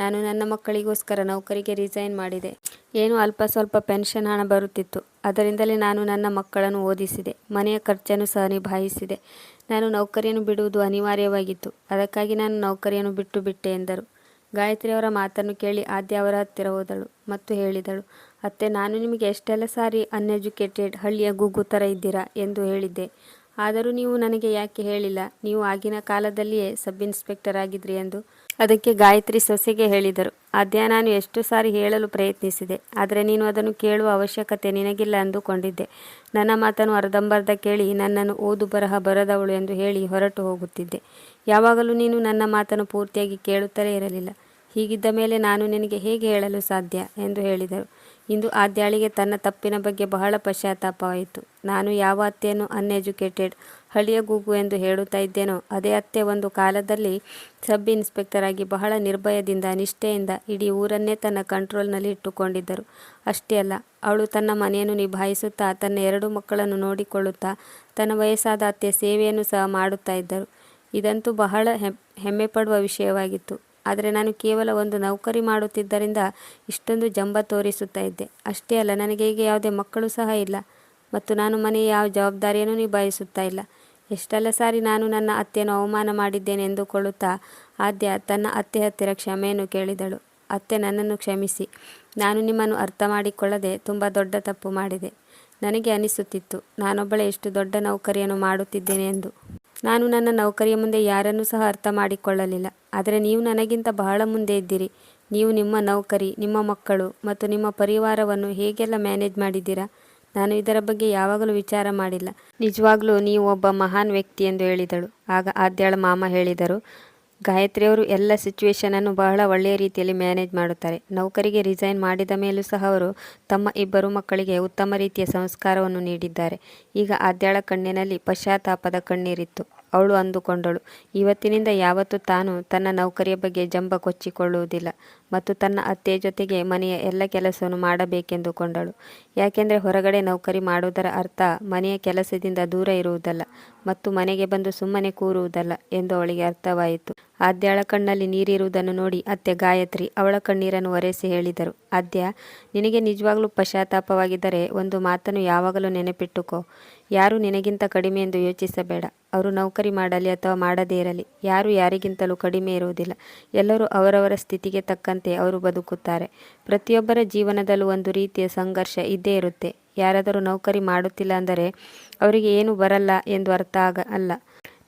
ನಾನು ನನ್ನ ಮಕ್ಕಳಿಗೋಸ್ಕರ ನೌಕರಿಗೆ ರಿಸೈನ್ ಮಾಡಿದೆ. ಏನು ಅಲ್ಪ ಸ್ವಲ್ಪ ಪೆನ್ಷನ್ ಹಣ ಬರುತ್ತಿತ್ತು. ಅದರಿಂದಲೇ ನಾನು ನನ್ನ ಮಕ್ಕಳನ್ನು ಓದಿಸಿದೆ. ಮನೆಯ ಖರ್ಚನ್ನು ಸಹ ನಿಭಾಯಿಸಿದೆ. ನಾನು ನೌಕರಿಯನ್ನು ಬಿಡುವುದು ಅನಿವಾರ್ಯವಾಗಿತ್ತು. ಅದಕ್ಕಾಗಿ ನಾನು ನೌಕರಿಯನ್ನು ಬಿಟ್ಟು ಬಿಟ್ಟೆ ಎಂದರು. ಗಾಯತ್ರಿ ಅವರ ಮಾತನ್ನು ಕೇಳಿ ಆದ್ಯ ಅವರ ಹತ್ತಿರ ಹೋದಳು ಮತ್ತು ಹೇಳಿದಳು, ಅತ್ತೆ, ನಾನು ನಿಮಗೆ ಎಷ್ಟೆಲ್ಲ ಸಾರಿ ಅನ್ಎಜುಕೇಟೆಡ್ ಹಳ್ಳಿಯ ಗುಗ್ಗು ಥರ ಇದ್ದೀರಾ ಎಂದು ಹೇಳಿದ್ದೆ. ಆದರೂ ನೀವು ನನಗೆ ಯಾಕೆ ಹೇಳಿಲ್ಲ? ನೀವು ಆಗಿನ ಕಾಲದಲ್ಲಿಯೇ ಸಬ್ ಇನ್ಸ್ಪೆಕ್ಟರ್ ಆಗಿದ್ರಿ ಎಂದು ಅದಕ್ಕೆ ಗಾಯತ್ರಿ ಸೊಸೆಗೆ ಹೇಳಿದರು, ಆದ್ಯ ನಾನು ಎಷ್ಟು ಸಾರಿ ಹೇಳಲು ಪ್ರಯತ್ನಿಸಿದೆ, ಆದರೆ ನೀನು ಅದನ್ನು ಕೇಳುವ ಅವಶ್ಯಕತೆ ನಿನಗಿಲ್ಲ ಅಂದುಕೊಂಡಿದ್ದೆ. ನನ್ನ ಮಾತನ್ನು ಅರ್ಧಂಬರ್ಧ ಕೇಳಿ ನನ್ನನ್ನು ಓದು ಬರಹ ಬರದವಳು ಎಂದು ಹೇಳಿ ಹೊರಟು ಹೋಗುತ್ತಿದ್ದೆ. ಯಾವಾಗಲೂ ನೀನು ನನ್ನ ಮಾತನ್ನು ಪೂರ್ತಿಯಾಗಿ ಕೇಳುತ್ತಲೇ ಇರಲಿಲ್ಲ. ಹೀಗಿದ್ದ ಮೇಲೆ ನಾನು ನಿನಗೆ ಹೇಗೆ ಹೇಳಲು ಸಾಧ್ಯ? ಎಂದು ಹೇಳಿದರು. ಇಂದು ಆದ್ಯಾಳಿಗೆ ತನ್ನ ತಪ್ಪಿನ ಬಗ್ಗೆ ಬಹಳ ಪಶ್ಚಾತ್ತಾಪವಾಯಿತು. ನಾನು ಯಾವ ಅತ್ತೆಯನ್ನು ಅನ್ಎಜುಕೇಟೆಡ್ ಹಳ್ಳಿಯ ಗೂಗು ಎಂದು ಹೇಳುತ್ತಾ ಇದ್ದೇನೋ, ಅದೇ ಅತ್ತೆ ಒಂದು ಕಾಲದಲ್ಲಿ ಸಬ್ ಇನ್ಸ್ಪೆಕ್ಟರ್ ಆಗಿ ಬಹಳ ನಿರ್ಭಯದಿಂದ ನಿಷ್ಠೆಯಿಂದ ಇಡೀ ಊರನ್ನೇ ತನ್ನ ಕಂಟ್ರೋಲ್ನಲ್ಲಿ ಇಟ್ಟುಕೊಂಡಿದ್ದರು. ಅಷ್ಟೇ ಅಲ್ಲ, ಅವಳು ತನ್ನ ಮನೆಯನ್ನು ನಿಭಾಯಿಸುತ್ತಾ ತನ್ನ ಎರಡು ಮಕ್ಕಳನ್ನು ನೋಡಿಕೊಳ್ಳುತ್ತಾ ತನ್ನ ವಯಸ್ಸಾದ ಅತ್ತೆ ಸೇವೆಯನ್ನು ಸಹ ಮಾಡುತ್ತಾ ಇದ್ದರು. ಇದಂತೂ ಬಹಳ ಹೆಮ್ಮೆ ಪಡುವ ವಿಷಯವಾಗಿತ್ತು. ಆದರೆ ನಾನು ಕೇವಲ ಒಂದು ನೌಕರಿ ಮಾಡುತ್ತಿದ್ದರಿಂದ ಇಷ್ಟೊಂದು ಜಂಬ ತೋರಿಸುತ್ತಾ ಇದ್ದೆ. ಅಷ್ಟೇ ಅಲ್ಲ, ನನಗೆ ಈಗ ಯಾವುದೇ ಮಕ್ಕಳು ಸಹ ಇಲ್ಲ. ಮತ್ತು ನಾನು ಮನೆಯ ಯಾವ ಜವಾಬ್ದಾರಿಯನ್ನು ನಿಭಾಯಿಸುತ್ತಾ ಇಲ್ಲ. ಎಷ್ಟೆಲ್ಲ ಸಾರಿ ನಾನು ನನ್ನ ಅತ್ತೆಯನ್ನು ಅವಮಾನ ಮಾಡಿದ್ದೇನೆ ಎಂದುಕೊಳ್ಳುತ್ತಾ ಆದ್ಯ ತನ್ನ ಅತ್ತೆ ಹತ್ತಿರ ಕ್ಷಮೆಯನ್ನು ಕೇಳಿದಳು. ಅತ್ತೆ ನನ್ನನ್ನು ಕ್ಷಮಿಸಿ. ನಾನು ನಿಮ್ಮನ್ನು ಅರ್ಥ ಮಾಡಿಕೊಳ್ಳದೆ ತುಂಬ ದೊಡ್ಡ ತಪ್ಪು ಮಾಡಿದೆ. ನನಗೆ ಅನಿಸುತ್ತಿತ್ತು. ನಾನೊಬ್ಬಳೆ ಎಷ್ಟು ದೊಡ್ಡ ನೌಕರಿಯನ್ನು ಮಾಡುತ್ತಿದ್ದೇನೆ ಎಂದು. ನಾನು ನನ್ನ ನೌಕರಿಯ ಮುಂದೆ ಯಾರನ್ನೂ ಸಹ ಅರ್ಥ ಮಾಡಿಕೊಳ್ಳಲಿಲ್ಲ. ಆದರೆ ನೀವು ನನಗಿಂತ ಬಹಳ ಮುಂದೆ ಇದ್ದೀರಿ. ನೀವು ನಿಮ್ಮ ನೌಕರಿ, ನಿಮ್ಮ ಮಕ್ಕಳು ಮತ್ತು ನಿಮ್ಮ ಪರಿವಾರವನ್ನು ಹೇಗೆಲ್ಲ ಮ್ಯಾನೇಜ್ ಮಾಡಿದ್ದೀರಾ? ನಾನು ಇದರ ಬಗ್ಗೆ ಯಾವಾಗಲೂ ವಿಚಾರ ಮಾಡಿಲ್ಲ. ನಿಜವಾಗ್ಲೂ ನೀವು ಒಬ್ಬ ಮಹಾನ್ ವ್ಯಕ್ತಿ ಎಂದು ಹೇಳಿದಳು. ಆಗ ಆದ್ಯಾಳ ಮಾಮ ಹೇಳಿದರು, ಗಾಯತ್ರಿಯವರು ಎಲ್ಲ ಸಿಚುವೇಶನನ್ನು ಬಹಳ ಒಳ್ಳೆಯ ರೀತಿಯಲ್ಲಿ ಮ್ಯಾನೇಜ್ ಮಾಡುತ್ತಾರೆ. ನೌಕರಿಗೆ ರಿಸೈನ್ ಮಾಡಿದ ಮೇಲೂ ಸಹ ಅವರು ತಮ್ಮ ಇಬ್ಬರು ಮಕ್ಕಳಿಗೆ ಉತ್ತಮ ರೀತಿಯ ಸಂಸ್ಕಾರವನ್ನು ನೀಡಿದ್ದಾರೆ. ಈಗ ಆದ್ಯಾಳ ಕಣ್ಣಿನಲ್ಲಿ ಪಶ್ಚಾತ್ತಾಪದ ಕಣ್ಣೀರಿತ್ತು. ಅವಳು ಅಂದುಕೊಂಡಳು, ಇವತ್ತಿನಿಂದ ಯಾವತ್ತೂ ತಾನು ತನ್ನ ನೌಕರಿಯ ಬಗ್ಗೆ ಜಂಬ ಕೊಚ್ಚಿಕೊಳ್ಳುವುದಿಲ್ಲ. ಮತ್ತು ತನ್ನ ಅತ್ತೆಯ ಜೊತೆಗೆ ಮನೆಯ ಎಲ್ಲ ಕೆಲಸವನ್ನು ಮಾಡಬೇಕೆಂದುಕೊಂಡಳು. ಯಾಕೆಂದರೆ ಹೊರಗಡೆ ನೌಕರಿ ಮಾಡುವುದರ ಅರ್ಥ ಮನೆಯ ಕೆಲಸದಿಂದ ದೂರ ಇರುವುದಲ್ಲ ಮತ್ತು ಮನೆಗೆ ಬಂದು ಸುಮ್ಮನೆ ಕೂರುವುದಲ್ಲ ಎಂದು ಅವಳಿಗೆ ಅರ್ಥವಾಯಿತು. ಆದ್ಯಾಳ ಕಣ್ಣಲ್ಲಿ ನೀರಿರುವುದನ್ನು ನೋಡಿ ಅತ್ತೆ ಗಾಯತ್ರಿ ಅವಳ ಕಣ್ಣೀರನ್ನು ಒರೆಸಿ ಹೇಳಿದರು, ಆದ್ಯ, ನಿನಗೆ ನಿಜವಾಗ್ಲೂ ಪಶ್ಚಾತ್ತಾಪವಾಗಿದ್ದರೆ ಒಂದು ಮಾತನ್ನು ಯಾವಾಗಲೂ ನೆನಪಿಟ್ಟುಕೋ. ಯಾರು ನಿನಗಿಂತ ಕಡಿಮೆ ಎಂದು ಯೋಚಿಸಬೇಡ. ಅವರು ನೌಕರಿ ಮಾಡಲಿ ಅಥವಾ ಮಾಡದೇ ಇರಲಿ. ಯಾರು ಯಾರಿಗಿಂತಲೂ ಕಡಿಮೆ ಇರುವುದಿಲ್ಲ. ಎಲ್ಲರೂ ಅವರವರ ಸ್ಥಿತಿಗೆ ತಕ್ಕಂತೆ ಅವರು ಬದುಕುತ್ತಾರೆ. ಪ್ರತಿಯೊಬ್ಬರ ಜೀವನದಲ್ಲೂ ಒಂದು ರೀತಿಯ ಸಂಘರ್ಷ ಇದ್ದೇ ಇರುತ್ತೆ. ಯಾರಾದರೂ ನೌಕರಿ ಮಾಡುತ್ತಿಲ್ಲ ಅಂದರೆ ಅವರಿಗೆ ಏನು ಬರಲ್ಲ ಎಂದು ಅರ್ಥ ಆಗ ಅಲ್ಲ.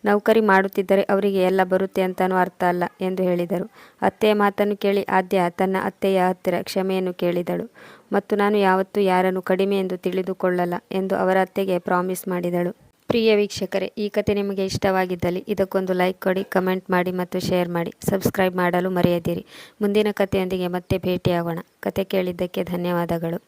ನೌಕರಿ ಮಾಡುತ್ತಿದ್ದರೆ ಅವರಿಗೆ ಎಲ್ಲ ಬರುತ್ತೆ ಅಂತಲೂ ಅರ್ಥ ಅಲ್ಲ ಎಂದು ಹೇಳಿದರು. ಅತ್ತೆಯ ಮಾತನ್ನು ಕೇಳಿ ಆದ್ಯ ತನ್ನ ಅತ್ತೆಯ ಹತ್ತಿರ ಕ್ಷಮೆಯನ್ನು ಕೇಳಿದಳು. ಮತ್ತು ನಾನು ಯಾವತ್ತೂ ಯಾರನ್ನು ಕಡಿಮೆ ಎಂದು ತಿಳಿದುಕೊಳ್ಳಲ್ಲ ಎಂದು ಅವರ ಅತ್ತೆಗೆ ಪ್ರಾಮಿಸ್ ಮಾಡಿದಳು. ಪ್ರಿಯ ವೀಕ್ಷಕರೇ, ಈ ಕತೆ ನಿಮಗೆ ಇಷ್ಟವಾಗಿದ್ದಲ್ಲಿ ಇದಕ್ಕೊಂದು ಲೈಕ್ ಕೊಡಿ ಕಮೆಂಟ್ ಮಾಡಿ ಮತ್ತು ಶೇರ್ ಮಾಡಿ. ಸಬ್ಸ್ಕ್ರೈಬ್ ಮಾಡಲು ಮರೆಯದಿರಿ. ಮುಂದಿನ ಕಥೆಯೊಂದಿಗೆ ಮತ್ತೆ ಭೇಟಿಯಾಗೋಣ. ಕತೆ ಕೇಳಿದ್ದಕ್ಕೆ ಧನ್ಯವಾದಗಳು.